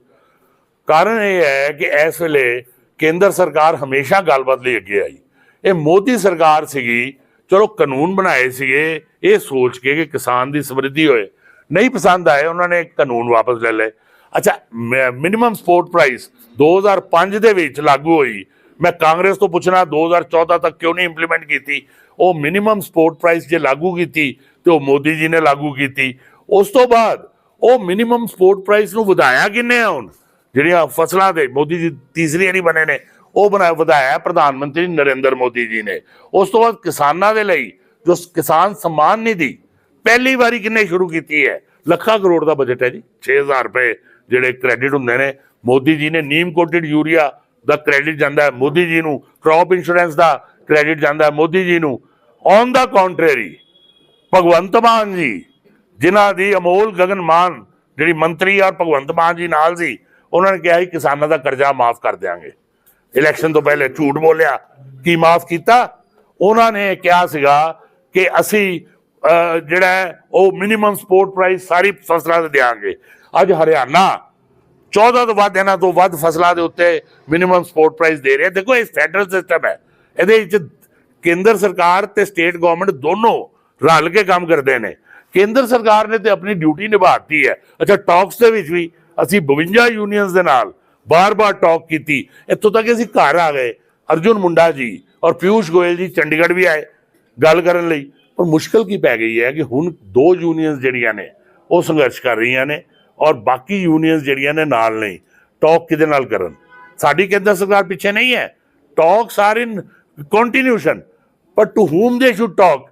ਕਾਰਨ ਇਹ ਹੈ ਕਿ ਇਸ ਵੇਲੇ ਕੇਂਦਰ ਸਰਕਾਰ ਹਮੇਸ਼ਾ ਗੱਲਬਾਤ ਲਈ ਅੱਗੇ ਆਈ। ਇਹ ਮੋਦੀ ਸਰਕਾਰ ਸੀਗੀ, ਚਲੋ ਕਾਨੂੰਨ ਬਣਾਏ ਸੀਗੇ, ਇਹ ਸੋਚ ਕੇ ਕਿ ਕਿਸਾਨ ਦੀ ਸਮਰਿੱਧੀ ਹੋਏ। ਨਹੀਂ ਪਸੰਦ ਆਏ, ਉਹਨਾਂ ਨੇ ਕਾਨੂੰਨ ਵਾਪਸ ਲੈ ਲਏ। ਅੱਛਾ ਮਿਨੀਮਮ ਸਪੋਰਟ ਪ੍ਰਾਈਸ 2005 ਦੇ ਵਿੱਚ ਲਾਗੂ ਹੋਈ। ਮੈਂ ਕਾਂਗਰਸ ਤੋਂ ਪੁੱਛਣਾ 2014 ਤੱਕ ਕਿਉਂ ਨਹੀਂ ਇੰਪਲੀਮੈਂਟ ਕੀਤੀ ਉਹ ਮਿਨੀਮਮ ਸਪੋਰਟ ਪ੍ਰਾਈਸ ਜੇ ਲਾਗੂ ਕੀਤੀ ਤੇ ਉਹ ਮੋਦੀ ਜੀ ਨੇ ਲਾਗੂ ਕੀਤੀ ਉਸ ਤੋਂ ਬਾਅਦ ਉਹ ਮਿਨੀਮਮ ਸਪੋਰਟ ਪ੍ਰਾਈਸ ਨੂੰ ਵਧਾਇਆ ਕਿੰਨੇ ਆ ਹੁਣ ਜਿਹੜੀਆਂ ਫਸਲਾਂ ਦੇ ਮੋਦੀ ਜੀ ਤੀਸਰੀ ਵਾਰੀ ਬਣੇ ਨੇ ਉਹ ਬਣਾਇਆ ਵਧਾਇਆ ਪ੍ਰਧਾਨ ਮੰਤਰੀ ਨਰਿੰਦਰ ਮੋਦੀ ਜੀ ਨੇ ਉਸ ਤੋਂ ਬਾਅਦ ਕਿਸਾਨਾਂ ਦੇ ਲਈ ਜੋ ਕਿਸਾਨ ਸਨਮਾਨ ਨਿਧੀ ਪਹਿਲੀ ਵਾਰੀ ਕਿੰਨੇ ਸ਼ੁਰੂ ਕੀਤੀ ਹੈ ਲੱਖਾਂ ਕਰੋੜ ਦਾ ਬਜਟ ਹੈ ਜੀ 6000 ਰੁਪਏ ਜਿਹੜੇ ਕ੍ਰੈਡਿਟ ਹੁੰਦੇ ਨੇ ਮੋਦੀ ਜੀ ਨੇ ਨੀਮ ਕੋਟਡ ਯੂਰੀਆ ਦਾ ਕ੍ਰੈਡਿਟ ਜਾਂਦਾ ਹੈ, ਮੋਦੀ ਜੀ ਨੂੰ ਕ੍ਰੌਪ ਇੰਸ਼ੋਰੈਂਸ ਦਾ ਕ੍ਰੈਡਿਟ ਜਾਂਦਾ ਹੈ, ਮੋਦੀ ਜੀ ਨੂੰ। On the contrary Bhagwant Mann ji, ਜਿਨ੍ਹਾਂ ਦੀ ਅਮੋਲ ਗਗਨ ਮਾਨ, ਜਿਹੜੀ ਮੰਤਰੀ ਔਰ ਭਗਵੰਤ ਮਾਨ ਜੀ ਨਾਲ ਸੀ, ਉਹਨਾਂ ਨੇ ਕਿਹਾ ਸੀ ਕਿਸਾਨਾਂ ਦਾ ਕਰਜ਼ਾ ਮਾਫ ਕਰ ਦਿਆਂਗੇ। ਇਲੈਕਸ਼ਨ ਤੋਂ ਪਹਿਲੇ ਝੂਠ ਬੋਲਿਆ, ਕੀ ਮਾਫ ਕੀਤਾ? ਉਹਨਾਂ ਨੇ ਕਿਹਾ ਸੀਗਾ ਕਿ ਅਸੀਂ ਜਿਹੜਾ ਉਹ ਮਿਨੀਮਮ ਸਪੋਰਟ ਪ੍ਰਾਈਸ ਸਾਰੀ ਫਸਲਾਂ ਤੇ ਦਿਆਂਗੇ। ਅੱਜ ਹਰਿਆਣਾ 14 ਤੋਂ ਵੱਧ, ਇਹਨਾਂ ਤੋਂ ਵੱਧ ਫਸਲਾਂ ਦੇ ਉੱਤੇ ਮਿਨੀਮਮ ਸਪੋਰਟ ਪ੍ਰਾਈਸ ਦੇ ਰਿਹਾ ਦੇਖੋ, ਇਹ ਫੈਡਰਲ ਸਿਸਟਮ ਹੈ। ਇਹਦੇ ਵਿੱਚ ਕੇਂਦਰ ਸਰਕਾਰ ਤੇ ਸਟੇਟ ਗਵਰਨਮੈਂਟ ਦੋਨੋਂ ਰਲ ਕੇ ਕੰਮ ਕਰਦੇ ਨੇ। ਕੇਂਦਰ ਸਰਕਾਰ ਨੇ ਤੇ ਆਪਣੀ ਡਿਊਟੀ ਨਿਭਾਤੀ ਹੈ। ਅੱਛਾ ਟਾਕਸ ਦੇ ਵਿੱਚ ਵੀ ਅਸੀਂ 52 ਯੂਨੀਅਨਸ ਦੇ ਨਾਲ ਬਾਰ-ਬਾਰ ਟਾਕ ਕੀਤੀ। ਇੱਥੋਂ ਤੱਕ ਅਸੀਂ ਘਰ ਆ ਗਏ। ਅਰਜੁਨ ਮੁੰਡਾ ਜੀ ਔਰ ਪਿਊਸ਼ ਗੋਇਲ ਜੀ ਚੰਡੀਗੜ੍ਹ ਵੀ ਆਏ ਗੱਲ ਕਰਨ ਲਈ। ਪਰ ਮੁਸ਼ਕਲ ਕੀ ਪੈ ਗਈ ਹੈ ਕਿ ਹੁਣ ਦੋ ਯੂਨੀਅਨਸ ਜਿਹੜੀਆਂ ਨੇ, ਉਹ ਸੰਘਰਸ਼ ਕਰ ਰਹੀਆਂ ਨੇ। ਔਰ ਬਾਕੀ ਯੂਨੀਅਨਸ ਜਿਹੜੀਆਂ ਨੇ ਨਾਲ ਨਹੀਂ ਟਾਕ ਕਿਹਦੇ ਨਾਲ ਕਰਨ? ਸਾਡੀ ਕੇਂਦਰ ਸਰਕਾਰ ਪਿੱਛੇ ਨਹੀਂ ਹੈ। Talks are in continuation but to whom they should talk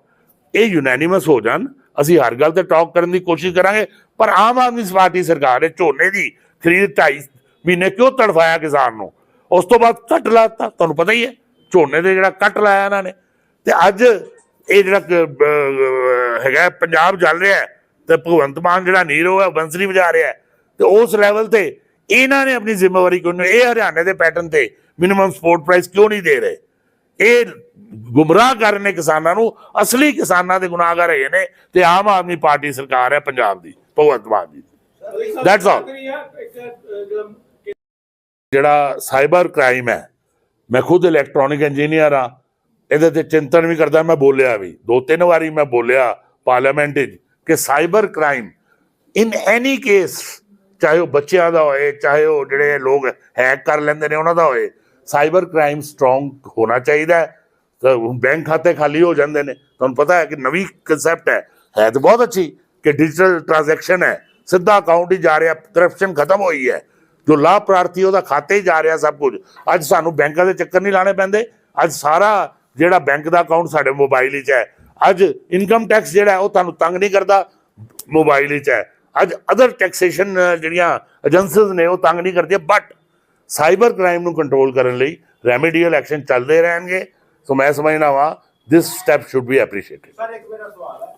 ਇਹ ਯੂਨੈਨਿਮਸ ਹੋ ਜਾਣ। ਅਸੀਂ ਹਰ ਗੱਲ ਤੇ ਟਾਕ ਕਰਨ ਦੀ ਕੋਸ਼ਿਸ਼ ਕਰਾਂਗੇ ਪਰ ਆਮ ਆਦਮੀ ਪਾਰਟੀ ਸਰਕਾਰ ਨੇ ਝੋਨੇ ਦੀ ਖਰੀਦ ਢਾਈ ਮਹੀਨੇ ਕਿਉਂ ਤੜਫਾਇਆ ਕਿਸਾਨ ਨੂੰ? ਉਸ ਤੋਂ ਬਾਅਦ ਕੱਟ ਲਾਤਾ ਤੁਹਾਨੂੰ ਪਤਾ ਹੀ ਹੈ ਝੋਨੇ ਦੇ ਜਿਹੜਾ ਕੱਟ ਲਾਇਆ ਇਹਨਾਂ ਨੇ। ਤੇ ਅੱਜ ਇਹ ਜਿਹੜਾ ਹੈਗਾ ਪੰਜਾਬ ਚੱਲ ਰਿਹਾ ਹੈ, ਤੇ ਭਗਵੰਤ ਮਾਨ ਜਿਹੜਾ ਨੀਰੋ ਹੈ ਬੰਸਰੀ ਵਜਾ ਰਿਹਾ ਤੇ ਉਸ ਲੈਵਲ ਤੇ ਇਹਨਾਂ ਨੇ ਆਪਣੀ ਜ਼ਿੰਮੇਵਾਰੀ ਕਿਉਂ ਨਹੀਂ ਇਹ ਹਰਿਆਣੇ ਦੇ ਪੈਟਰਨ ਤੇ ਮਿਨੀਮਮ ਸਪੋਰਟ ਪ੍ਰਾਈਸ ਕਿਉਂ ਨਹੀਂ ਦੇ ਰਹੇ? ਇਹ ਗੁੰਮਰਾਹ ਕਰ ਰਹੇ ਨੇ ਕਿਸਾਨਾਂ ਨੂੰ, ਅਸਲੀ ਕਿਸਾਨਾਂ ਦੇ ਗੁਨਾਹਗਾਰ ਹੈਗੇ ਨੇ ਤੇ ਆਮ ਆਦਮੀ ਪਾਰਟੀ ਸਰਕਾਰ ਹੈ ਪੰਜਾਬ ਦੀ, ਭਗਵੰਤ ਮਾਨ ਦੀ। That's all. ਜਿਹੜਾ ਸਾਈਬਰ ਕ੍ਰਾਈਮ ਹੈ, ਮੈਂ ਖੁਦ ਇਲੈਕਟ੍ਰੋਨਿਕ ਇੰਜੀਨੀਅਰ ਆ ਇਹਦੇ ਤੇ ਚਿੰਤਨ ਵੀ ਕਰਦਾ, ਮੈਂ ਬੋਲਿਆ ਵੀ, ਦੋ ਤਿੰਨ ਵਾਰੀ ਮੈਂ ਬੋਲਿਆ ਪਾਰਲੀਮੈਂਟ ਵਿੱਚ ਕਿ cyber crime in any case, ਚਾਹੇ ਉਹ ਬੱਚਿਆਂ ਦਾ ਹੋਏ, ਚਾਹੇ ਉਹ ਜਿਹੜੇ ਲੋਕ ਹੈਕ ਕਰ ਲੈਂਦੇ ਨੇ ਉਹਨਾਂ ਦਾ ਹੋਏ, ਸਾਈਬਰ ਕ੍ਰਾਈਮ ਸਟਰੋਂਗ ਹੋਣਾ ਚਾਹੀਦਾ ਹੈ। ਤਾਂ ਬੈਂਕ ਖਾਤੇ ਖਾਲੀ ਹੋ ਜਾਂਦੇ ਨੇ। ਤੁਹਾਨੂੰ ਪਤਾ ਹੈ ਕਿ ਨਵੀਂ ਕਨਸੈਪਟ ਹੈ। ਹੈ ਤਾਂ ਬਹੁਤ ਅੱਛੀ ਕਿ ਡਿਜੀਟਲ ਟ੍ਰਾਂਜੈਕਸ਼ਨ ਹੈ। ਸਿੱਧਾ ਅਕਾਊਂਟ ਹੀ ਜਾ ਰਿਹਾ ਕਰਪਸ਼ਨ ਖਤਮ ਹੋਈ ਹੈ। ਜੋ ਲਾਭਪ੍ਰਾਰਥੀ ਉਹਦਾ ਖਾਤੇ ਹੀ ਜਾ ਰਿਹਾ ਸਭ ਕੁਝ। ਅੱਜ ਸਾਨੂੰ ਬੈਂਕਾਂ ਦੇ ਚੱਕਰ ਨਹੀਂ ਲਾਣੇ ਪੈਂਦੇ। ਅੱਜ ਸਾਰਾ ਜਿਹੜਾ ਬੈਂਕ ਦਾ ਅਕਾਊਂਟ ਸਾਡੇ ਮੋਬਾਈਲ 'ਚ ਹੈ ਅੱਜ ਇਨਕਮ ਟੈਕਸ ਜਿਹੜਾ ਉਹ ਤੁਹਾਨੂੰ ਤੰਗ ਨਹੀਂ ਕਰਦਾ ਮੋਬਾਈਲ ਵਿੱਚ ਹੈ। ਅੱਜ ਅਦਰ ਟੈਕਸੇਸ਼ਨ ਜਿਹੜੀਆਂ ਏਜੰਸੀਜ਼ ਨੇ ਉਹ ਤੰਗ ਨਹੀਂ ਕਰਦੀਆਂ ਬਟ ਸਾਈਬਰ ਕ੍ਰਾਈਮ ਨੂੰ ਕੰਟਰੋਲ ਕਰਨ ਲਈ ਰੈਮੀਡੀਅਲ ਐਕਸ਼ਨ ਚੱਲਦੇ ਰਹਿਣਗੇ। ਸੋ ਮੈਂ ਸਮਝਦਾ ਵਾਂ this step should be appreciated sir ਇੱਕ ਮੇਰਾ ਸਵਾਲ ਹੈ